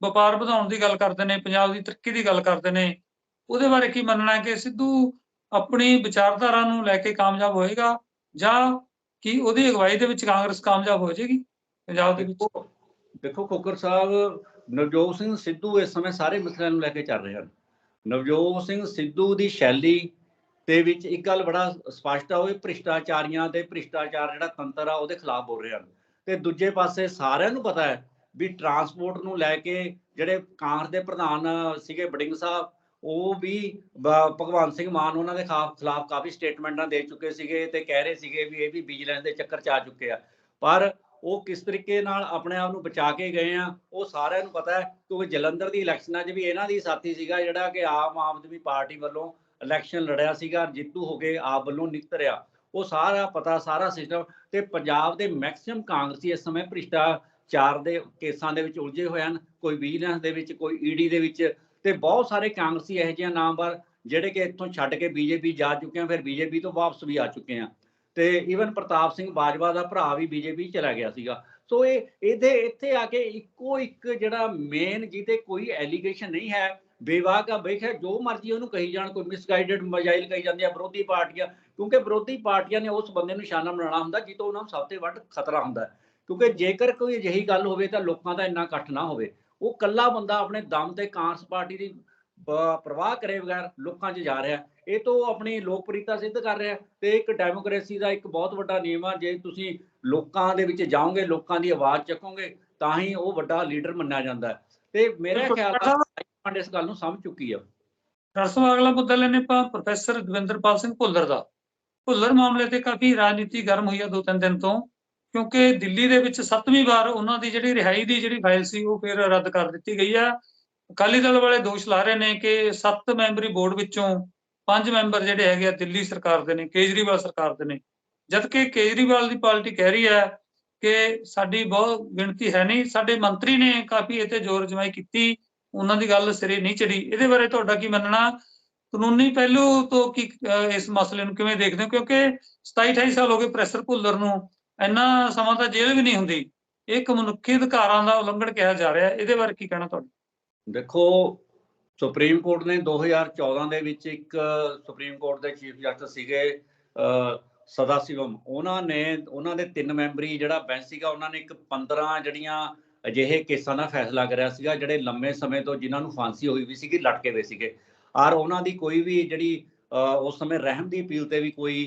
ਵਪਾਰ ਵਧਾਉਣ ਦੀ ਗੱਲ ਕਰਦੇ ਨੇ, ਪੰਜਾਬ ਦੀ ਤਰੱਕੀ ਦੀ ਗੱਲ ਕਰਦੇ ਨੇ। ਉਹਦੇ ਬਾਰੇ ਕੀ ਮੰਨਣਾ ਹੈ ਕਿ ਸਿੱਧੂ ਆਪਣੀ ਵਿਚਾਰਧਾਰਾ ਨੂੰ ਲੈ ਕੇ ਕਾਮਯਾਬ ਹੋਏਗਾ ਜਾਂ ਕਿ ਉਹਦੀ ਅਗਵਾਈ ਦੇ ਵਿੱਚ ਕਾਂਗਰਸ ਕਾਮਯਾਬ ਹੋ ਜਾਏਗੀ? ਪੰਜਾਬ ਦੇ ਵਿੱਚ ਦੇਖੋ ਦੇਖੋ ਖੋਕਰ ਸਾਹਿਬ, ਨਵਜੋਤ ਸਿੰਘ ਸਿੱਧੂ ਇਸ ਸਮੇਂ ਸਾਰੇ ਮਸਲਿਆਂ ਨੂੰ ਲੈ ਕੇ ਚੱਲ ਰਹੇ ਹਨ। ਨਵਜੋਤ ਸਿੰਘ ਸਿੱਧੂ ਦੀ ਸ਼ੈਲੀ ਦੇ ਵਿੱਚ ਇੱਕ ਗੱਲ ਬੜਾ ਸਪਸ਼ਟ ਆ, ਉਹ ਇਹ ਭ੍ਰਿਸ਼ਟਾਚਾਰੀਆਂ ਤੇ ਭ੍ਰਿਸ਼ਟਾਚਾਰ ਜਿਹੜਾ ਤੰਤਰ ਆ, ਉਹਦੇ ਖਿਲਾਫ ਬੋਲ ਰਹੇ ਹਨ। ਤੇ ਦੂਜੇ ਪਾਸੇ ਸਾਰਿਆਂ ਨੂੰ ਪਤਾ ਹੈ ਵੀ ਟਰਾਂਸਪੋਰਟ ਨੂੰ ਲੈ ਕੇ ਜਿਹੜੇ ਕਾਂਗਰਸ ਦੇ ਪ੍ਰਧਾਨ ਸੀਗੇ ਬਡਿੰਗ ਸਾਹਿਬ, ਉਹ ਵੀ ਭਗਵੰਤ ਸਿੰਘ ਮਾਨ ਉਹਨਾਂ ਦੇ ਖਿਲਾਫ ਖਿਲਾਫ ਕਾਫੀ ਸਟੇਟਮੈਂਟਾਂ ਦੇ ਚੁੱਕੇ ਸੀਗੇ ਤੇ ਕਹਿ ਰਹੇ ਸੀਗੇ ਵੀ ਇਹ ਵੀ ਵਿਜੀਲੈਂਸ ਦੇ ਚੱਕਰ ਚ ਆ ਚੁੱਕੇ ਆ। ਪਰ ਉਹ ਕਿਸ ਤਰੀਕੇ ਨਾਲ ਆਪਣੇ ਆਪ ਨੂੰ ਬਚਾ ਕੇ ਗਏ ਆ, ਉਹ ਸਾਰਿਆਂ ਨੂੰ ਪਤਾ ਹੈ ਕਿਉਂਕਿ ਜਲੰਧਰ ਦੀ ਇਲੈਕਸ਼ਨਾਂ 'ਚ ਵੀ ਇਹਨਾਂ ਦੀ ਸਾਥੀ ਸੀਗਾ ਜਿਹੜਾ ਕਿ ਆਮ ਆਦਮੀ ਪਾਰਟੀ ਵੱਲੋਂ ਇਲੈਕਸ਼ਨ ਲੜਿਆ ਸੀਗਾ, ਜਿੱਤੂ ਹੋ ਕੇ ਆਪ ਵੱਲੋਂ ਨਿਕਤਰਿਆ ਉਹ ਸਾਰਾ ਪਤਾ, ਸਾਰਾ ਸਿਸਟਮ ਤੇ ਪੰਜਾਬ ਦੇ ਮੈਕਸਿਮਮ ਕਾਂਗਰਸੀ ਇਸ ਸਮੇਂ ਭ੍ਰਿਸ਼ਟਾਚਾਰ ਦੇ ਕੇਸਾਂ ਦੇ ਵਿੱਚ ਉਲਝੇ ਹੋਏ ਹਨ। ਕੋਈ ਵਿਜੀਲੈਂਸ ਦੇ ਵਿੱਚ, ਕੋਈ ਈਡੀ ਦੇ ਵਿੱਚ ਤੇ ਬਹੁਤ ਸਾਰੇ ਕਾਂਗਰਸੀ ਇਹੋ ਜਿਹੇ ਨਾਮਵਰ ਜਿਹੜੇ ਕਿ ਇੱਥੋਂ ਛੱਡ ਕੇ ਬੀਜੇਪੀ ਜਾ ਚੁੱਕੇ ਆ ਫਿਰ ਬੀਜੇਪੀ ਤੋਂ ਵਾਪਸ ਵੀ ਆ ਚੁੱਕੇ ਆ ਤੇ ਈਵਨ ਪ੍ਰਤਾਪ ਸਿੰਘ ਬਾਜਵਾ ਦਾ ਭਰਾ ਵੀ ਬੀਜੇਪੀ ਚਲਾ ਗਿਆ ਸੀਗਾ। ਸੋ ਇਹ, ਇਹਦੇ ਇੱਥੇ ਆ ਕੇ ਇੱਕੋ ਇੱਕ ਜਿਹੜਾ ਮੇਨ ਜਿਹਦੇ ਕੋਈ ਐਲੀਗੇਸ਼ਨ ਨਹੀਂ ਹੈ ਬੇਵਾਕ ਆ ਬੇਖੈ ਜੋ ਮਰਜ਼ੀ ਉਹਨੂੰ ਕਹੀ ਜਾਣ ਕੋਈ ਮਿਸਗਾਈਡਡ ਮਜਾਇਲ ਕਹੀ ਜਾਂਦੇ ਆ ਵਿਰੋਧੀ ਪਾਰਟੀਆਂ ਕਿਉਂਕਿ ਵਿਰੋਧੀ ਪਾਰਟੀਆਂ ਨੇ ਉਸ ਬੰਦੇ ਨੂੰ ਨਿਸ਼ਾਨਾ ਬਣਾਉਣਾ ਹੁੰਦਾ ਜਿੱਤੋਂ ਉਹਨਾਂ ਨੂੰ ਸਭ ਤੋਂ ਵੱਧ ਖਤਰਾ ਹੁੰਦਾ। ਕਿਉਂਕਿ ਜੇਕਰ ਕੋਈ ਅਜਿਹੀ ਗੱਲ ਹੋਵੇ ਤਾਂ ਲੋਕਾਂ ਦਾ ਇੰਨਾ ਇਕੱਠ ਨਾ ਹੋਵੇ ਉਹ ਕੱਲਾ ਬੰਦਾ ਆਪਣੇ ਦਮ ਤੇ ਕਾਂਗਰਸ ਪਾਰਟੀ ਦੀ ਪ੍ਰਵਾਹ ਕਰੇ ਬਗੈਰ ਲੋਕਾਂ 'ਚ ਜਾ ਰਿਹਾ। ਇਹ ਤੋਂ ਉਹ ਆਪਣੀ ਲੋਕਪ੍ਰਿਯਤਾ ਸਿੱਧ ਕਰ ਰਿਹਾ ਤੇ ਇੱਕ ਡੈਮੋਕ੍ਰੇਸੀ ਦਾ ਇੱਕ ਬਹੁਤ ਵੱਡਾ ਨਿਯਮ ਆ ਜੇ ਤੁਸੀਂ ਲੋਕਾਂ ਦੇ ਵਿੱਚ ਜਾਓਗੇ ਲੋਕਾਂ ਦੀ ਆਵਾਜ਼ ਚੱਕੋਗੇ ਤਾਂ ਹੀ ਉਹ ਵੱਡਾ ਲੀਡਰ ਮੰਨਿਆ ਜਾਂਦਾ ਤੇ ਮੇਰਾ। ਖਿਆਲ ਆ ਹਾਈਕਮਾਂਡ ਇਸ ਗੱਲ ਨੂੰ ਸਮਝ ਚੁੱਕੀ ਆ। ਰਸਮ ਅਗਲਾ ਮੁੱਦਾ ਲੈਣੇ ਆਪਾਂ ਪ੍ਰੋਫੈਸਰ ਦਵਿੰਦਰਪਾਲ ਸਿੰਘ ਭੁੱਲਰ ਦਾ। ਭੁੱਲਰ ਮਾਮਲੇ ਤੇ ਕਾਫੀ ਰਾਜਨੀਤੀ ਗਰਮ ਹੋਈ ਆ ਦੋ ਤਿੰਨ ਦਿਨ ਤੋਂ, ਕਿਉਂਕਿ ਦਿੱਲੀ ਦੇ ਵਿੱਚ ਸੱਤਵੀਂ ਵਾਰ ਉਹਨਾਂ ਦੀ ਜਿਹੜੀ ਰਿਹਾਈ ਦੀ ਜਿਹੜੀ ਫਾਈਲ ਸੀ ਉਹ ਫਿਰ ਰੱਦ ਕਰ ਦਿੱਤੀ ਗਈ ਆ। ਅਕਾਲੀ ਦਲ ਵਾਲੇ ਦੋਸ਼ ਲਾ ਰਹੇ ਨੇ ਕਿ ਸੱਤ ਮੈਂਬਰੀ ਬੋਰਡ ਵਿੱਚੋਂ ਪੰਜ ਮੈਂਬਰ ਜਿਹੜੇ ਹੈਗੇ ਆ ਦਿੱਲੀ ਸਰਕਾਰ ਦੇ ਨੇ, ਕੇਜਰੀਵਾਲ ਸਰਕਾਰ ਦੇ ਨੇ। ਜਦਕਿ ਕੇਜਰੀਵਾਲ ਦੀ ਪਾਰਟੀ ਕਹਿ ਰਹੀ ਹੈ ਕਿ ਸਾਡੀ ਬਹੁਤ ਗਿਣਤੀ ਹੈ ਨਹੀਂ, ਸਾਡੇ ਮੰਤਰੀ ਨੇ ਕਾਫੀ ਇਹ ਤੇ ਜ਼ੋਰ ਜਮਾਈ ਕੀਤੀ ਉਹਨਾਂ ਦੀ ਗੱਲ ਸਿਰੇ ਨਹੀਂ ਚੜੀ। ਇਹਦੇ ਬਾਰੇ ਤੁਹਾਡਾ ਕੀ ਮੰਨਣਾ? ਕਾਨੂੰਨੀ ਪਹਿਲੂ ਤੋਂ ਕੀ ਇਸ ਮਸਲੇ ਨੂੰ ਕਿਵੇਂ ਦੇਖਦੇ ਹੋ? ਕਿਉਂਕਿ 27 28 ਸਾਲ ਹੋ ਗਏ ਪ੍ਰੈਸਰ ਭੁੱਲਰ ਨੂੰ। ਇੰਨਾ ਸਮਾਂ ਤਾਂ ਜੇਲ੍ਹ ਵੀ ਨਹੀਂ ਹੁੰਦੀ। ਇਹ ਮਨੁੱਖੀ ਅਧਿਕਾਰਾਂ ਦਾ ਉਲੰਘਣ ਕਿਹਾ ਜਾ ਰਿਹਾ। ਇਹਦੇ ਬਾਰੇ ਕੀ ਕਹਿਣਾ ਤੁਹਾਡਾ? ਦੇਖੋ ਸੁਪਰੀਮ ਕੋਰਟ ਨੇ 2014 ਦੇ ਵਿੱਚ ਇੱਕ ਸੁਪਰੀਮ ਕੋਰਟ ਦੇ ਚੀਫ ਜਸਟਿਸ ਸੀਗੇ ਅਹ, ਸਦਾ ਸਿਵਮ। ਉਹਨਾਂ ਨੇ ਉਹਨਾਂ ਦੇ ਤਿੰਨ ਮੈਂਬਰੀ ਜਿਹੜਾ ਬੈਂਚ ਸੀਗਾ ਉਹਨਾਂ ਨੇ ਇੱਕ 15 ਜਿਹੜੀਆਂ ਅਜਿਹੇ ਕੇਸਾਂ ਦਾ ਫੈਸਲਾ ਕਰਿਆ ਸੀਗਾ, ਜਿਹੜੇ ਲੰਮੇ ਸਮੇਂ ਤੋਂ ਜਿਨ੍ਹਾਂ ਨੂੰ ਫਾਂਸੀ ਹੋਈ ਵੀ ਸੀਗੀ, ਲਟਕੇ ਹੋਏ ਸੀਗੇ। ਔਰ ਉਹਨਾਂ ਦੀ ਕੋਈ ਵੀ ਜਿਹੜੀ ਉਸ ਸਮੇਂ ਰਹਿਮ ਦੀ ਅਪੀਲ ਤੇ ਵੀ ਕੋਈ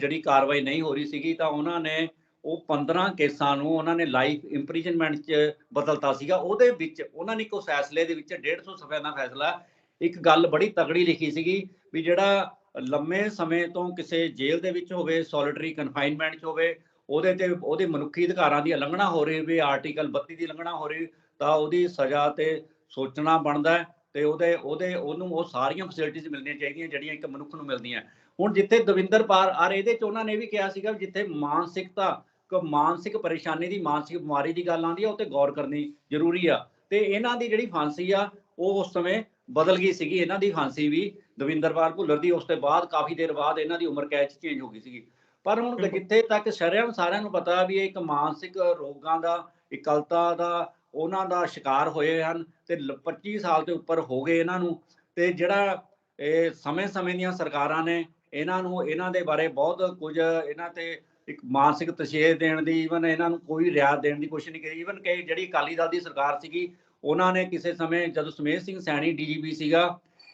ਜਿਹੜੀ ਕਾਰਵਾਈ ਨਹੀਂ ਹੋ ਰਹੀ ਸੀਗੀ, ਤਾਂ ਉਹਨਾਂ ਨੇ ਉਹ 15 ਕੇਸਾਂ ਨੂੰ ਉਹਨਾਂ ਨੇ ਲਾਈਫ ਇੰਪ੍ਰਿਜ਼ਨਮੈਂਟ 'ਚ ਬਦਲਤਾ ਸੀਗਾ। ਉਹਦੇ ਵਿੱਚ ਉਹਨਾਂ ਨੇ ਇੱਕ ਫੈਸਲੇ ਦੇ ਵਿੱਚ 150 ਸਫ਼ਿਆਂ ਦਾ ਫੈਸਲਾ, ਇੱਕ ਗੱਲ ਬੜੀ ਤਗੜੀ ਲਿਖੀ ਸੀਗੀ ਵੀ ਜਿਹੜਾ ਲੰਮੇ ਸਮੇਂ ਤੋਂ ਕਿਸੇ ਜੇਲ੍ਹ ਦੇ ਵਿੱਚ ਹੋਵੇ ਸੋਲਿਟਰੀ ਕਨਫਾਈਨਮੈਂਟ 'ਚ ਹੋਵੇ ਉਹਦੇ ਤੇ ਉਹਦੇ ਮਨੁੱਖੀ ਅਧਿਕਾਰਾਂ ਦੀ ਉਲੰਘਣਾ ਹੋ ਰਹੀ ਵੀ ਆਰਟੀਕਲ 32 ਦੀ ਉਲੰਘਣਾ ਹੋ ਰਹੀ, ਤਾਂ ਉਹਦੀ ਸਜ਼ਾ ਤੇ ਸੋਚਣਾ ਬਣਦਾ ਹੈ ਤੇ ਉਹਦੇ ਉਹਦੇ, ਉਹਨੂੰ ਉਹ ਸਾਰੀਆਂ ਫੈਸਿਲਿਟੀਆਂ ਮਿਲਣੀਆਂ ਚਾਹੀਦੀਆਂ ਜਿਹੜੀਆਂ ਇੱਕ ਮਨੁੱਖ ਨੂੰ ਮਿਲਦੀਆਂ ਹੁਣ ਜਿੱਥੇ ਦਵਿੰਦਰ ਪਾਰ ਆਰ ਇਹਦੇ ਚ ਉਹਨਾਂ ਨੇ ਵੀ ਕਿਹਾ ਸੀਗਾ ਵੀ ਜਿੱਥੇ ਮਾਨਸਿਕਤਾ ਕੋ ਮਾਨਸਿਕ ਪਰੇਸ਼ਾਨੀ ਦੀ, ਮਾਨਸਿਕ ਬਿਮਾਰੀ ਦੀ ਗੱਲ ਆਉਂਦੀ ਆ ਉਹ ਤੇ ਗੌਰ ਕਰਨੀ ਜ਼ਰੂਰੀ ਆ। ਤੇ ਇਹਨਾਂ ਦੀ ਜਿਹੜੀ ਫਾਂਸੀ ਆ, ਉਹ ਉਸ ਸਮੇਂ ਬਦਲ ਗਈ ਸੀਗੀ, ਇਹਨਾਂ ਦੀ ਫਾਂਸੀ ਵੀ ਦਵਿੰਦਰ ਦਵਿੰਦਰਪਾਲ ਭੁੱਲਰ ਦੀ, ਉਸ ਤੋਂ ਬਾਅਦ ਕਾਫੀ ਦੇਰ ਬਾਅਦ ਇਹਨਾਂ ਦੀ ਉਮਰ ਕੈਦ ਚੇਂਜ ਹੋ ਗਈ ਸੀਗੀ। ਪਰ ਹੁਣ। ਜਿੱਥੇ ਤੱਕ ਸ਼ਰਿਆਮ ਸਾਰਿਆਂ ਨੂੰ ਪਤਾ ਵੀ ਇਹ ਇੱਕ ਮਾਨਸਿਕ ਰੋਗਾਂ ਦਾ ਇਕਲਤਾ ਦਾ ਉਹਨਾਂ ਦਾ ਸ਼ਿਕਾਰ ਹੋਏ ਹਨ ਤੇ ਲ- 25 ਸਾਲ ਤੋਂ ਉੱਪਰ ਹੋ ਗਏ ਇਹਨਾਂ ਨੂੰ ਤੇ ਜਿਹੜਾ ਇਹ ਸਮੇਂ-ਸਮੇਂ ਦੀਆਂ ਸਰਕਾਰਾਂ ਨੇ ਇਹਨਾਂ ਨੂੰ ਇਹਨਾਂ ਦੇ ਬਾਰੇ ਬਹੁਤ ਕੁਝ ਇਹਨਾਂ ਤੇ ਇੱਕ ਮਾਨਸਿਕ ਤਸ਼ੇਰ ਦੇਣ ਦੀ ਈਵਨ ਇਹਨਾਂ ਨੂੰ ਕੋਈ ਰਿਆਇਤ ਦੇਣ ਦੀ ਕੋਸ਼ਿਸ਼ ਨਹੀਂ ਕੀਤੀ ਈਵਨ ਕਿ ਜਿਹੜੀ ਅਕਾਲੀ ਦਲ ਦੀ ਸਰਕਾਰ ਸੀਗੀ ਉਹਨਾਂ ਨੇ ਕਿਸੇ ਸਮੇਂ ਜਦੋਂ ਸੁਮੇਧ ਸਿੰਘ ਸੈਣੀ ਡੀਜੀਪੀ ਸੀਗਾ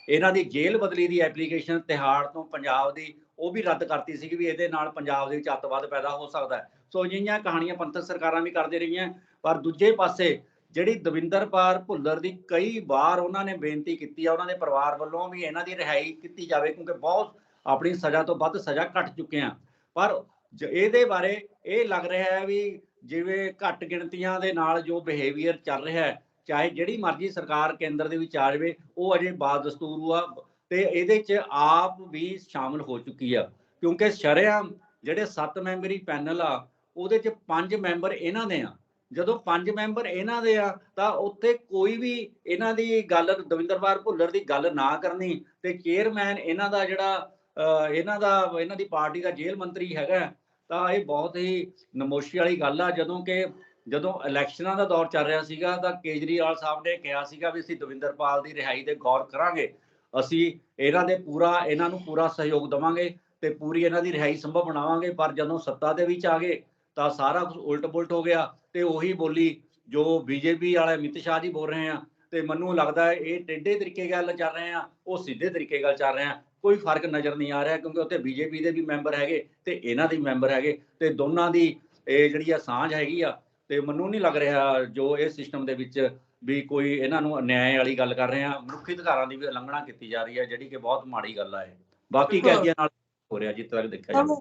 ਇਹਨਾਂ ਦੀ ਜੇਲ੍ਹ ਬਦਲੀ ਦੀ ਐਪਲੀਕੇਸ਼ਨ ਤਿਹਾੜ ਤੋਂ ਪੰਜਾਬ ਦੀ ਉਹ ਵੀ ਰੱਦ ਕਰਤੀ ਸੀਗੀ ਵੀ ਇਹਦੇ ਨਾਲ ਪੰਜਾਬ ਦੇ ਵਿੱਚ ਅੱਤਵਾਦ ਪੈਦਾ ਹੋ ਸਕਦਾ ਸੋ ਅਜਿਹੀਆਂ ਕਹਾਣੀਆਂ ਪੰਥਕ ਸਰਕਾਰਾਂ ਵੀ ਕਰਦੇ ਰਹੀਆਂ। ਪਰ ਦੂਜੇ ਪਾਸੇ ਜਿਹੜੀ ਦਵਿੰਦਰ ਦਵਿੰਦਰਪਾਲ ਭੁੱਲਰ ਦੀ ਕਈ ਵਾਰ ਉਹਨਾਂ ਨੇ ਬੇਨਤੀ ਕੀਤੀ ਆ, ਉਹਨਾਂ ਦੇ ਪਰਿਵਾਰ ਵੱਲੋਂ ਵੀ ਇਹਨਾਂ ਦੀ ਰਿਹਾਈ ਕੀਤੀ ਜਾਵੇ ਕਿਉਂਕਿ ਬਹੁਤ ਆਪਣੀ ਸਜ਼ਾ ਤੋਂ ਵੱਧ ਸਜ਼ਾ ਕੱਟ ਚੁੱਕੇ ਆ। ਪਰ ਜ- ਇਹਦੇ ਬਾਰੇ ਇਹ ਲੱਗ ਰਿਹਾ ਹੈ ਵੀ ਜਿਵੇਂ ਘੱਟ ਗਿਣਤੀਆਂ ਦੇ ਨਾਲ ਜੋ ਬਿਹੇਵੀਅਰ ਚੱਲ ਰਿਹਾ ਹੈ, ਚਾਹੇ ਜਿਹੜੀ ਮਰਜ਼ੀ ਸਰਕਾਰ ਕੇਂਦਰ ਦੇ ਵਿੱਚ ਆ ਜਾਵੇ, ਉਹ ਅਜੇ ਬਾਦ ਦਸਤੂਰ ਆ ਤੇ ਇਹਦੇ 'ਚ ਆਪ ਵੀ ਸ਼ਾਮਲ ਹੋ ਚੁੱਕੀ ਆ। ਕਿਉਂਕਿ ਸ਼ਰਿਆਮ ਜਿਹੜੇ 7 ਮੈਂਬਰੀ ਪੈਨਲ ਆ ਉਹਦੇ 'ਚ 5 ਮੈਂਬਰ ਇਹਨਾਂ ਦੇ ਆ। ਜਦੋਂ 5 ਮੈਂਬਰ ਇਹਨਾਂ ਦੇ ਆ ਤਾਂ ਉੱਥੇ ਕੋਈ ਵੀ ਇਹਨਾਂ ਦੀ ਗੱਲ ਦਵਿੰਦਰਪਾਲ ਭੁੱਲਰ ਦੀ ਗੱਲ ਨਾ ਕਰਨੀ ਤੇ ਚੇਅਰਮੈਨ ਇਹਨਾਂ ਦਾ ਜਿਹੜਾ ਅਹ, ਇਹਨਾਂ ਦਾ ਇਹਨਾਂ ਦੀ ਪਾਰਟੀ ਦਾ ਜੇਲ੍ਹ ਮੰਤਰੀ ਹੈਗਾ ਤਾਂ ਇਹ ਬਹੁਤ ਹੀ ਨਮੋਸ਼ੀ ਵਾਲੀ ਗੱਲ ਆ। ਜਦੋਂ ਕਿ ਜਦੋਂ ਇਲੈਕਸ਼ਨਾਂ ਦਾ ਦੌਰ ਚੱਲ ਰਿਹਾ ਸੀਗਾ ਤਾਂ ਕੇਜਰੀਵਾਲ ਸਾਹਿਬ ਨੇ ਕਿਹਾ ਸੀਗਾ ਵੀ ਅਸੀਂ ਦਵਿੰਦਰਪਾਲ ਦੀ ਰਿਹਾਈ ਤੇ ਗੌਰ ਕਰਾਂਗੇ। ਅਸੀਂ ਇਹਨਾਂ ਦੇ ਪੂਰਾ, ਇਹਨਾਂ ਨੂੰ ਪੂਰਾ ਸਹਿਯੋਗ ਦਵਾਂਗੇ ਤੇ ਪੂਰੀ ਇਹਨਾਂ ਦੀ ਰਿਹਾਈ ਸੰਭਵ ਬਣਾਵਾਂਗੇ, ਪਰ ਜਦੋਂ ਸੱਤਾ ਦੇ ਵਿੱਚ ਆ ਗਏ ਤਾਂ ਸਾਰਾ ਕੁਝ ਉਲਟ ਪੁਲਟ ਹੋ ਗਿਆ ਤੇ ਉਹੀ ਬੋਲੀ ਜੋ ਬੀਜੇਪੀ ਵਾਲੇ ਅਮਿਤ ਸ਼ਾਹ ਜੀ ਬੋਲ ਰਹੇ ਆ ਤੇ ਮੈਨੂੰ ਲੱਗਦਾ ਹੈ ਇਹ ਟੇਢੇ ਤਰੀਕੇ ਗੱਲ ਚੱਲ ਰਹੇ ਆ, ਉਹ ਸਿੱਧੇ ਤਰੀਕੇ ਗੱਲ ਚੱਲ ਰਹੇ ਆ, ਕੋਈ ਫ਼ਰਕ ਨਜ਼ਰ ਨਹੀਂ ਆ ਰਿਹਾ ਕਿਉਂਕਿ ਉੱਥੇ ਬੀਜੇਪੀ ਦੇ ਵੀ ਮੈਂਬਰ ਹੈਗੇ ਤੇ ਇਹਨਾਂ ਦੇ ਵੀ ਮੈਂਬਰ ਹੈਗੇ ਤੇ ਦੋਨਾਂ ਦੀ ਇਹ ਜਿਹੜੀ ਆ ਸਾਂਝ ਹੈਗੀ ਆ ਤੇ ਮੈਨੂੰ ਨਹੀਂ ਲੱਗ ਰਿਹਾ ਜੋ ਇਹ ਸਿਸਟਮ ਦੇ ਵਿੱਚ ਵੀ ਕੋਈ ਇਹਨਾਂ ਨੂੰ ਅਨਿਆਏ ਵਾਲੀ ਗੱਲ ਕਰ ਰਹੇ ਆ ਮਨੁੱਖੀ ਅਧਿਕਾਰਾਂ ਦੀ ਵੀ ਉਲੰਘਣਾ ਕੀਤੀ ਜਾ ਰਹੀ ਹੈ ਜਿਹੜੀ ਕਿ ਬਹੁਤ ਮਾੜੀ ਗੱਲ ਆ ਇਹ। ਬਾਕੀ। ਕੈਦੀਆਂ ਨਾਲ ਹੋ ਰਿਹਾ ਜਿੱਥੇ ਤੱਕ ਦੇਖਿਆ ਜਾਂਦਾ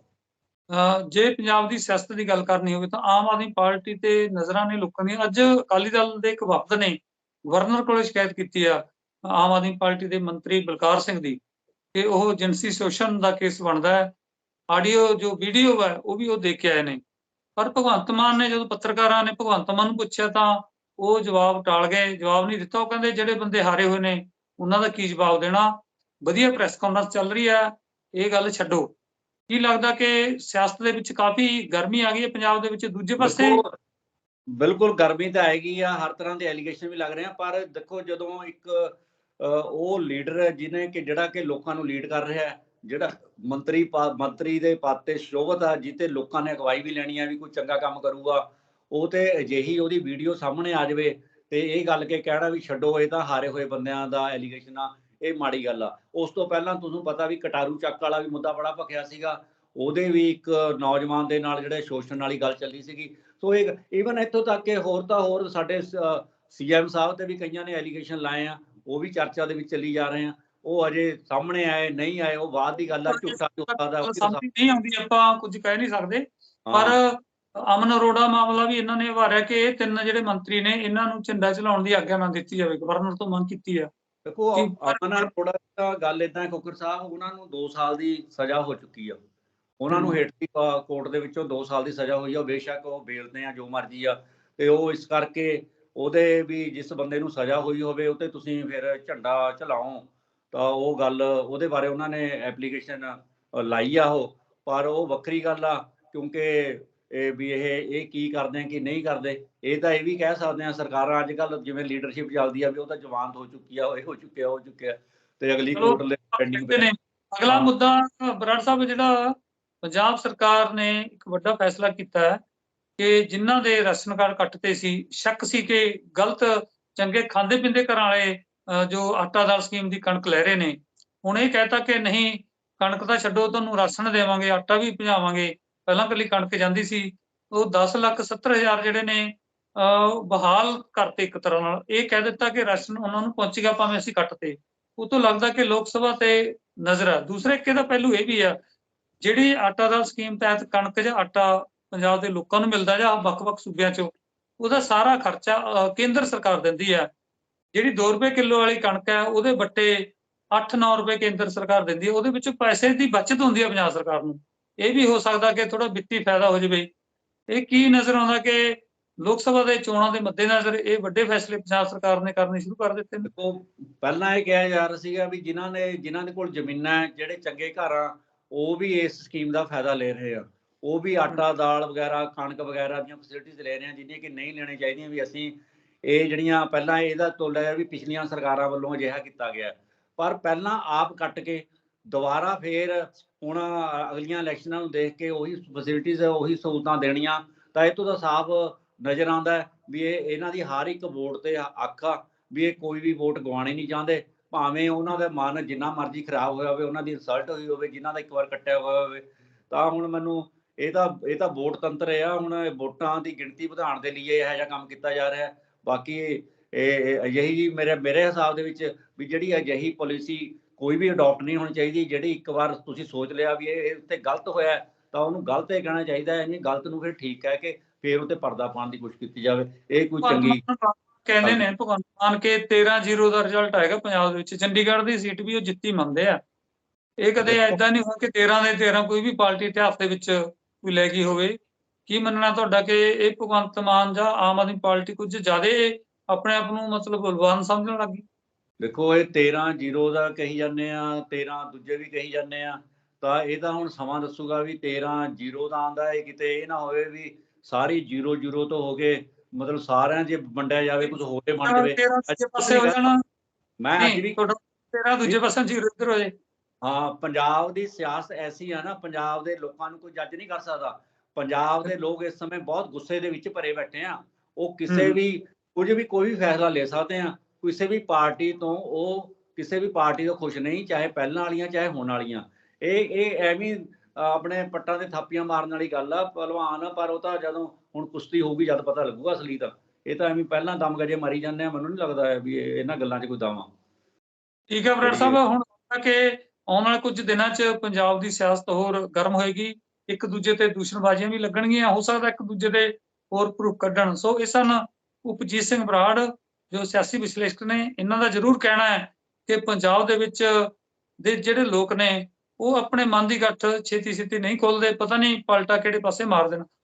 ਜੇ ਪੰਜਾਬ ਦੀ ਸਿਆਸਤ ਦੀ ਗੱਲ ਕਰਨੀ ਹੋਵੇ ਤਾਂ ਆਮ ਆਦਮੀ ਪਾਰਟੀ ਤੇ ਨਜ਼ਰਾਂ ਨੇ ਲੋਕਾਂ ਦੀਆਂ ਅੱਜ ਅਕਾਲੀ ਦਲ ਦੇ ਇੱਕ ਵਫਦ ਨੇ ਗਵਰਨਰ ਕੋਲੇ ਸ਼ਿਕਾਇਤ ਕੀਤੀ ਆ ਆਮ ਆਦਮੀ ਪਾਰਟੀ ਦੇ ਮੰਤਰੀ ਬਲਕਾਰ ਸਿੰਘ ਦੀ ਕਿ ਉਹ ਜਿਨਸੀ ਸ਼ੋਸ਼ਣ ਦਾ ਕੇਸ ਬਣਦਾ ਹੈ। ਆਡੀਓ ਜੋ ਵੀਡੀਓ ਹੈ ਉਹ ਵੀ ਉਹ ਦੇਖ ਕੇ ਆਏ ਨੇ। ਪਰ ਭਗਵੰਤ ਮਾਨ ਨੇ ਜਦੋਂ ਪੱਤਰਕਾਰਾਂ ਨੇ ਭਗਵੰਤ ਮਾਨ ਨੂੰ ਪੁੱਛਿਆ ਤਾਂ ਉਹ ਜਵਾਬ ਟਾਲ ਗਏ, ਜਵਾਬ ਨਹੀਂ ਦਿੱਤਾ। ਉਹ ਕਹਿੰਦੇ, ਜਿਹੜੇ ਬੰਦੇ ਹਾਰੇ ਹੋਏ ਨੇ, ਉਹਨਾਂ ਦਾ ਕੀ ਜਵਾਬ ਦੇਣਾ? ਵਧੀਆ ਪ੍ਰੈਸ ਕਾਨਫਰੰਸ ਚੱਲ ਰਹੀ ਹੈ। ਇਹ ਗੱਲ ਛੱਡੋ। ਕੀ ਲੱਗਦਾ ਕਿ ਸਿਆਸਤ ਦੇ ਵਿੱਚ ਕਾਫੀ ਗਰਮੀ ਆ ਗਈ ਹੈ ਪੰਜਾਬ ਦੇ ਵਿੱਚ? ਦੂਜੇ ਪਾਸੇ ਬਿਲਕੁਲ। ਗਰਮੀ ਤਾਂ ਆਏਗੀ ਆ, ਹਰ ਤਰ੍ਹਾਂ ਦੇ ਐਲੀਗੇਸ਼ਨ ਵੀ ਲੱਗ ਰਹੇ ਆ, ਪਰ ਦੇਖੋ ਜਦੋਂ ਇੱਕ ਉਹ ਲੀਡਰ ਹੈ, ਜਿਹਨੇ ਕਿ ਜਿਹੜਾ ਕਿ ਲੋਕਾਂ ਨੂੰ ਲੀਡ ਕਰ ਰਿਹਾ ਹੈ, ਜਿਹੜਾ ਮੰਤਰੀ ਪਾ- ਮੰਤਰੀ ਦੇ ਪਦ ਤੇ ਸ਼ੋਭਤ ਆ ਜਿੱਤੇ ਲੋਕਾਂ ਨੇ ਅਗਵਾਈ ਵੀ ਲੈਣੀ ਆ ਵੀ ਕੋਈ ਚੰਗਾ ਕੰਮ ਕਰੂਗਾ ਉਹ ਤੇ ਅਜਿਹੀ ਉਹਦੀ ਵੀਡੀਓ ਸਾਹਮਣੇ ਆ ਜਾਵੇ ਤੇ ਇਹ ਗੱਲ ਕੇ ਕਹਿਣਾ ਵੀ ਛੱਡੋ ਇਹ ਤਾਂ ਹਾਰੇ ਹੋਏ ਬੰਦਿਆਂ ਦਾ ਐਲੀਗੇਸ਼ਨ ਆ ਇਹ ਮਾੜੀ ਗੱਲ ਆ। ਉਸ ਤੋਂ ਪਹਿਲਾਂ ਤੁਹਾਨੂੰ ਪਤਾ ਵੀ ਕਟਾਰੂ ਚੱਕ ਵਾਲਾ ਵੀ ਮੁੱਦਾ ਬੜਾ ਭਖਿਆ ਸੀਗਾ। ਉਹਦੇ ਵੀ ਇੱਕ ਨੌਜਵਾਨ ਦੇ ਨਾਲ ਜਿਹੜੇ ਸ਼ੋਸ਼ਣ ਵਾਲੀ ਗੱਲ ਚੱਲੀ ਸੀਗੀ। ਸੋ ਇਹ ਇਵਨ ਇੱਥੋਂ ਤੱਕ ਕਿ ਹੋਰ ਤਾਂ ਹੋਰ ਸਾਡੇ ਸੀਐਮ ਸਾਹਿਬ ਤੇ ਵੀ ਕਈਆਂ ਨੇ ਐਲੀਗੇਸ਼ਨ ਲਾਏ ਆ ਉਹ ਵੀ ਚਰਚਾ ਦੇ ਵਿੱਚ ਚੱਲੀ ਜਾ ਰਹੇ ਆ। ਉਹ ਅਜੇ ਸਾਹਮਣੇ ਆਏ ਨਹੀਂ ਆਏ ਉਹ ਬਾਅਦ ਦੀ ਗੱਲ ਆ ਝੂਠਾ ਝੂਠਾ ਦਾ ਨਹੀਂ ਆਉਂਦੀ ਆਪਾਂ ਕੁਝ ਕਹਿ ਨਹੀਂ ਸਕਦੇ। ਪਰ ਅਮਨ ਅਰੋੜਾ ਮਾਮਲਾ ਵੀ ਇਹਨਾਂ ਨੇ ਵਾਰਿਆ ਕਿ ਇਹ ਤਿੰਨ ਜਿਹੜੇ ਮੰਤਰੀ ਨੇ ਇਹਨਾਂ ਨੂੰ ਝੰਡਾ ਚਲਾਉਣ ਦੀ ਆਗਿਆ ਨਾ ਦਿੱਤੀ ਜਾਵੇ ਗਵਰਨਰ ਤੋਂ ਮੰਗ ਕੀਤੀ ਆ। ਦੇਖੋ ਆਪਣਾ ਥੋੜਾ ਤਾਂ ਗੱਲ ਇਦਾਂ ਹੈ ਖੋਖਰ ਸਾਹਿਬ ਉਹਨਾਂ ਨੂੰ 2 ਸਾਲ ਦੀ ਸਜ਼ਾ ਹੋ ਚੁੱਕੀ ਆ। ਉਹਨਾਂ ਨੂੰ। ਹੇਠਲੀ ਕੋਰਟ ਦੇ ਵਿੱਚੋਂ 2 ਸਾਲ ਦੀ ਸਜ਼ਾ ਹੋਈ ਆ ਬੇਸ਼ੱਕ ਉਹ ਬੇਲ ਤੇ ਆ ਜੋ ਮਰਜ਼ੀ ਆ। ਤੇ ਉਹ ਇਸ ਕਰਕੇ ਉਹਦੇ ਵੀ ਜਿਸ ਬੰਦੇ ਨੂੰ ਸਜ਼ਾ ਹੋਈ ਹੋਵੇ ਉਹ ਤੇ ਤੁਸੀਂ ਫਿਰ ਝੰਡਾ ਚਲਾਓ ਤਾਂ ਉਹ ਗੱਲ ਉਹਦੇ ਬਾਰੇ ਉਹਨਾਂ ਨੇ ਐਪਲੀਕੇਸ਼ਨ ਲਾਈ ਆ ਉਹ। ਪਰ ਉਹ ਵੱਖਰੀ ਗੱਲ ਆ ਕਿਉਂਕਿ ਇਹ ਵੀ ਇਹ ਇਹ ਕੀ ਕਰਦੇ ਆ ਕਿ ਨਹੀਂ ਕਰਦੇ ਇਹ ਤਾਂ ਇਹ ਵੀ ਕਹਿ ਸਕਦੇ ਆ ਸਰਕਾਰਾਂ ਅੱਜ ਕੱਲ ਜਿਵੇਂ ਲੀਡਰਸ਼ਿਪ ਚੱਲਦੀ ਆ ਵੀ ਉਹ ਤਾਂ ਜਵਾਨ ਹੋ ਚੁੱਕੀ ਆ ਇਹ ਹੋ ਚੁੱਕਿਆ ਉਹ ਚੁੱਕਿਆ ਤੇ ਅਗਲੀ ਚਲੋ, ਕੋਰਟ ਲੈ ਪੈਂਡਿੰਗ ਅਗਲਾ ਹਾਂ। ਮੁੱਦਾ ਬਰਾੜ ਸਾਹਿਬ ਜਿਹੜਾ ਪੰਜਾਬ ਸਰਕਾਰ ਨੇ ਇੱਕ ਵੱਡਾ ਫੈਸਲਾ ਕੀਤਾ ਹੈ ਕਿ ਜਿਨ੍ਹਾਂ ਦੇ ਰਾਸ਼ਨ ਕਾਰਡ ਕੱਟਦੇ ਸੀ ਸ਼ੱਕ ਸੀ ਕਿ ਗਲਤ ਚੰਗੇ ਖਾਂਦੇ ਪਿੰਦੇ ਘਰਾਂ ਵਾਲੇ ਜੋ ਆਟਾ ਦਾਲ ਸਕੀਮ ਦੀ ਕਣਕ ਲੈ ਰਹੇ ਨੇ ਹੁਣ ਇਹ ਕਹਿਤਾ ਕਿ ਨਹੀਂ ਕਣਕ ਤਾਂ ਛੱਡੋ ਤੁਹਾਨੂੰ ਰਾਸ਼ਨ ਦੇਵਾਂਗੇ ਆਟਾ ਵੀ ਪਹੁੰਚਾਵਾਂਗੇ ਪਹਿਲਾਂ ਕੱਲੀ ਕਣਕ ਜਾਂਦੀ ਸੀ ਉਹ 10 ਲੱਖ 70 ਹਜ਼ਾਰ ਜਿਹੜੇ ਨੇ ਅਹ, ਬਹਾਲ ਕਰਤੇ ਇੱਕ ਤਰ੍ਹਾਂ ਨਾਲ। ਇਹ ਕਹਿ ਦਿੱਤਾ ਕਿ ਰਾਸ਼ਨ ਉਹਨਾਂ ਨੂੰ ਪਹੁੰਚੇਗਾ ਭਾਵੇਂ ਅਸੀਂ ਕੱਟਤੇ। ਉਹ ਤੋਂ ਲੱਗਦਾ ਕਿ ਲੋਕ ਸਭਾ ਤੇ ਨਜ਼ਰ ਆ। ਦੂਸਰੇ ਇੱਕ ਇਹਦਾ ਪਹਿਲੂ ਇਹ ਵੀ ਆ ਜਿਹੜੀ ਆਟਾ ਦਾਲ ਸਕੀਮ ਤਹਿਤ ਕਣਕ ਜਾਂ ਆਟਾ ਪੰਜਾਬ ਦੇ ਲੋਕਾਂ ਨੂੰ ਮਿਲਦਾ ਜਾਂ ਵੱਖ-ਵੱਖ ਸੂਬਿਆਂ ਚੋਂ ਉਹਦਾ ਸਾਰਾ ਖਰਚਾ ਕੇਂਦਰ ਸਰਕਾਰ ਦਿੰਦੀ ਹੈ ਜਿਹੜੀ 2 ਰੁਪਏ ਕਿਲੋ ਵਾਲੀ ਕਣਕ ਹੈ ਉਹਦੇ ਬੱਟੇ 8-9 ਰੁਪਏ ਕੇਂਦਰ ਸਰਕਾਰ ਦਿੰਦੀ ਹੈ ਉਹਦੇ ਵਿੱਚੋਂ ਪੈਸੇ ਦੀ ਬਚਤ ਹੁੰਦੀ ਹੈ ਪੰਜਾਬ ਸਰਕਾਰ ਨੂੰ। ਇਹ ਵੀ ਹੋ ਸਕਦਾ ਕਿ ਥੋੜਾ ਵਿੱਤੀ ਫਾਇਦਾ ਹੋ ਜਾਵੇ। ਇਹ ਕੀ ਨਜ਼ਰ ਆਉਂਦਾ ਕਿ ਲੋਕ ਸਭਾ ਦੇ ਚੋਣਾਂ ਦੇ ਮੱਦੇਨਜ਼ਰ ਇਹ ਵੱਡੇ ਫੈਸਲੇ ਪੰਜਾਬ ਸਰਕਾਰ ਨੇ ਕਰਨੇ ਸ਼ੁਰੂ ਕਰ ਦਿੱਤੇ ਨੇ? ਪਹਿਲਾਂ ਇਹ ਕਿਹਾ ਜਾ ਰਿਹਾ ਸੀਗਾ ਵੀ ਜਿਨ੍ਹਾਂ ਨੇ ਜਿਨ੍ਹਾਂ ਦੇ ਕੋਲ ਜ਼ਮੀਨਾਂ ਜਿਹੜੇ ਚੰਗੇ ਘਰ ਆ ਉਹ ਵੀ ਇਸ ਸਕੀਮ ਦਾ ਫਾਇਦਾ ਲੈ ਰਹੇ ਆ। ਉਹ ਵੀ ਆਟਾ ਦਾਲ ਵਗੈਰਾ ਕਣਕ ਵਗੈਰਾ ਦੀਆਂ ਫੈਸਿਲਿਟੀਜ਼ ਲੈ ਰਹੇ ਆ ਜਿੰਨੀਆਂ ਕਿ ਨਹੀਂ ਲੈਣੇ ਚਾਹੀਦੀਆਂ ਵੀ ਅਸੀਂ ਇਹ ਜਿਹੜੀਆਂ ਪਹਿਲਾਂ ਇਹਦਾ ਤੋਲਿਆ ਵੀ ਪਿਛਲੀਆਂ ਸਰਕਾਰਾਂ ਵੱਲੋਂ ਅਜਿਹਾ ਕੀਤਾ ਗਿਆ। ਪਰ ਪਹਿਲਾਂ ਆਪ ਕੱਟ ਕੇ ਦੁਬਾਰਾ ਫੇਰ ਹੁਣ ਅਗਲੀਆਂ ਇਲੈਕਸ਼ਨਾਂ ਨੂੰ ਦੇਖ ਕੇ ਉਹੀ ਫੈਸਿਲਿਟੀਜ਼ ਉਹੀ ਸਹੂਲਤਾਂ ਦੇਣੀਆਂ, ਤਾਂ ਇਹ ਤੋਂ ਤਾਂ ਸਾਫ਼ ਨਜ਼ਰ ਆਉਂਦਾ ਵੀ ਇਹ, ਇਹਨਾਂ ਦੀ ਹਰ ਇੱਕ ਵੋਟ ਤੇ ਅੱਖ ਆ, ਵੀ ਇਹ ਕੋਈ ਵੀ ਵੋਟ ਗਵਾਉਣੀ ਨਹੀਂ ਚਾਹੁੰਦੇ। ਭਾਵੇਂ ਉਹਨਾਂ ਦਾ ਮਨ ਜਿੰਨਾ ਮਰਜ਼ੀ ਖਰਾਬ ਹੋਇਆ ਹੋਵੇ, ਉਹਨਾਂ ਦੀ ਇਨਸਲਟ ਹੋਈ ਹੋਵੇ, ਜਿਨ੍ਹਾਂ ਦਾ ਇੱਕ ਵਾਰ ਕੱਟਿਆ ਹੋਇਆ ਹੋਵੇ, ਤਾਂ ਹੁਣ ਮੈਨੂੰ ਇਹ ਤਾਂ ਇਹ ਤਾਂ ਵੋਟ ਤੰਤਰ ਆ, ਹੁਣ ਵੋਟਾਂ ਦੀ ਗਿਣਤੀ ਵਧਾਉਣ ਦੇ ਲਈ ਇਹੋ ਜਿਹਾ ਕੰਮ ਕੀਤਾ ਜਾ ਰਿਹਾ ਹੈ। ਬਾਕੀ ਇਹ ਅਜਿਹੀ ਮੇਰੇ ਮੇਰੇ ਹਿਸਾਬ ਦੇ ਵਿੱਚ ਵੀ ਜਿਹੜੀ ਅਜਿਹੀ ਪਾਲਿਸੀ ਕੋਈ ਵੀ ਅਡਾਪਟ ਨਹੀਂ ਹੋਣੀ ਚਾਹੀਦੀ ਜਿਹੜੀ ਇੱਕ ਵਾਰ ਤੁਸੀਂ ਸੋਚ ਲਿਆ ਵੀ ਇਹ ਉੱਤੇ ਗਲਤ ਹੋਇਆ ਤਾਂ ਉਹਨੂੰ ਗਲਤ ਹੀ ਕਹਿਣਾ ਚਾਹੀਦਾ ਹੈ ਨਹੀਂ ਗਲਤ ਨੂੰ ਫਿਰ ਠੀਕ ਕਹਿ ਕੇ ਫਿਰ ਉੱਤੇ ਪਰਦਾ ਪਾਉਣ ਦੀ ਕੋਸ਼ਿਸ਼ ਕੀਤੀ ਜਾਵੇ। ਇਹ ਕੋਈ ਚੰਗੀ ਕਹਿੰਦੇ ਨੇ ਭਗਵੰਤ ਮਾਨ ਕੇ 13-0 ਦਾ ਰਿਜ਼ਲਟ ਆਏਗਾ ਪੰਜਾਬ ਦੇ ਵਿੱਚ। ਚੰਡੀਗੜ੍ਹ ਦੀ ਸੀਟ ਵੀ ਉਹ ਜਿੱਤੀ ਮੰਨਦੇ ਆ। ਇਹ ਕਦੇ। ਐਦਾਂ ਨਹੀਂ ਹੋਇਆ ਕਿ 13 ਦੇ 13 ਕੋਈ ਵੀ ਪਾਰਟੀ ਇਤਿਹਾਸ ਦੇ ਵਿੱਚ ਕੋਈ ਲੈ ਗਈ ਹੋਵੇ। ਕੀ ਮੰਨਣਾ ਤੁਹਾਡਾ ਕਿ ਇਹ ਭਗਵੰਤ ਮਾਨ ਜਾਂ ਆਮ ਆਦਮੀ ਪਾਰਟੀ ਕੁਝ ਜ਼ਿਆਦਾ ਆਪਣੇ ਆਪ ਨੂੰ ਮਤਲਬ ਬਲਵਾਨ ਸਮਝਣ ਲੱਗੀ ਦੇਖੋ ਇਹ 13 0 ਦਾ ਕਹੀ ਜਾਂਦੇ ਆ 13 ਦੂਜੇ ਵੀ ਕਹੀ ਜਾਂਦੇ ਆ ਤਾਂ ਇਹ ਤਾਂ ਹੁਣ ਸਮਾਂ ਦੱਸੂਗਾ ਵੀ 13 0 ਦਾ ਆਂਦਾ ਹੈ ਕਿਤੇ ਇਹ ਨਾ ਹੋਵੇ ਵੀ ਸਾਰੀ 0 0 ਤੋਂ ਹੋ ਕੇ ਮਤਲਬ ਸਾਰਿਆਂ 'ਚ ਵੰਡਿਆ ਜਾਵੇ ਕੁਝ ਹੋਰ ਬਣ ਜਾਵੇ 13 ਦੂਜੇ ਪਾਸੇ ਹੋ ਜਾਣਾ। ਮੈਂ ਅੱਜ ਵੀ 13 ਦੂਜੇ ਪਾਸੇ ਜ਼ੀਰੋ ਇੱਧਰ ਹੋ ਜਾਏ ਹਾਂ ਪੰਜਾਬ ਦੀ ਸਿਆਸਤ ਐਸੀ ਆ ਨਾ ਪੰਜਾਬ ਦੇ ਲੋਕਾਂ ਨੂੰ ਕੋਈ ਜੱਜ ਨਹੀਂ ਕਰ ਸਕਦਾ। ਪੰਜਾਬ ਦੇ ਲੋਕ ਇਸ ਸਮੇਂ ਬਹੁਤ ਗੁੱਸੇ ਦੇ ਵਿੱਚ ਭਰੇ ਬੈਠੇ ਆ। ਉਹ ਕਿਸੇ। ਵੀ ਕੁਝ ਵੀ ਕੋਈ ਵੀ ਫੈਸਲਾ ਲੈ ਸਕਦੇ ਆ। ਕਿਸੇ ਵੀ ਪਾਰਟੀ ਤੋਂ ਉਹ ਕਿਸੇ ਵੀ ਪਾਰਟੀ ਤੋਂ ਖੁਸ਼ ਨਹੀਂ ਚਾਹੇ ਪਹਿਲਾਂ ਵਾਲੀਆਂ ਚਾਹੇ ਹੁਣ ਵਾਲੀਆਂ। ਇਹ ਇਹ ਐਵੇਂ ਆਪਣੇ ਪੱਟਾਂ ਤੇ ਥਾਪੀਆਂ ਮਾਰਨ ਵਾਲੀ ਗੱਲ ਆ ਪਹਿਲਵਾਨ ਆ, ਪਰ ਉਹ ਤਾਂ ਜਦੋਂ ਹੁਣ ਕੁਸ਼ਤੀ ਹੋਊਗੀ ਜਦ ਪਤਾ ਲੱਗੂਗਾ ਅਸਲੀ ਤਾਂ। ਇਹ ਤਾਂ ਐਵੇਂ ਪਹਿਲਾਂ ਦਮ ਗਜੇ ਮਾਰੀ ਜਾਂਦੇ ਆ ਮੈਨੂੰ ਨਹੀਂ ਲੱਗਦਾ ਵੀ ਇਹਨਾਂ ਗੱਲਾਂ 'ਚ ਕੋਈ ਦਮ ਆ। ਠੀਕ ਹੈ ਬਰਾੜ ਸਾਹਿਬ ਹੁਣ ਕਿ ਆਉਣ ਵਾਲੇ ਕੁਝ ਦਿਨਾਂ 'ਚ ਪੰਜਾਬ ਦੀ ਸਿਆਸਤ ਹੋਰ ਗਰਮ ਹੋਏਗੀ। ਇੱਕ ਦੂਜੇ ਤੇ ਦੂਸ਼ਣਬਾਜ਼ੀਆਂ ਵੀ ਲੱਗਣਗੀਆਂ ਹੋ ਸਕਦਾ ਇੱਕ ਦੂਜੇ ਦੇ ਹੋਰ ਪ੍ਰੂਫ ਕੱਢਣ। ਸੋ ਇਹ ਸਨ ਉਪਜੀਤ ਸਿੰਘ ਬਰਾੜ ਜੋ ਸਿਆਸੀ ਵਿਸ਼ਲੇਸ਼ਕ ਨੇ, ਇਹਨਾਂ ਦਾ ਜ਼ਰੂਰ ਕਹਿਣਾ ਹੈ ਕਿ ਪੰਜਾਬ ਦੇ ਵਿੱਚ ਦੇ ਜਿਹੜੇ ਲੋਕ ਨੇ, ਉਹ ਆਪਣੇ ਮਨ ਦੀ ਗੱਠ ਛੇਤੀ ਛੇਤੀ ਨਹੀਂ ਖੋਲਦੇ, ਪਤਾ ਨਹੀਂ ਪਲਟਾ ਕਿਹੜੇ ਪਾਸੇ ਮਾਰ ਦੇਣ।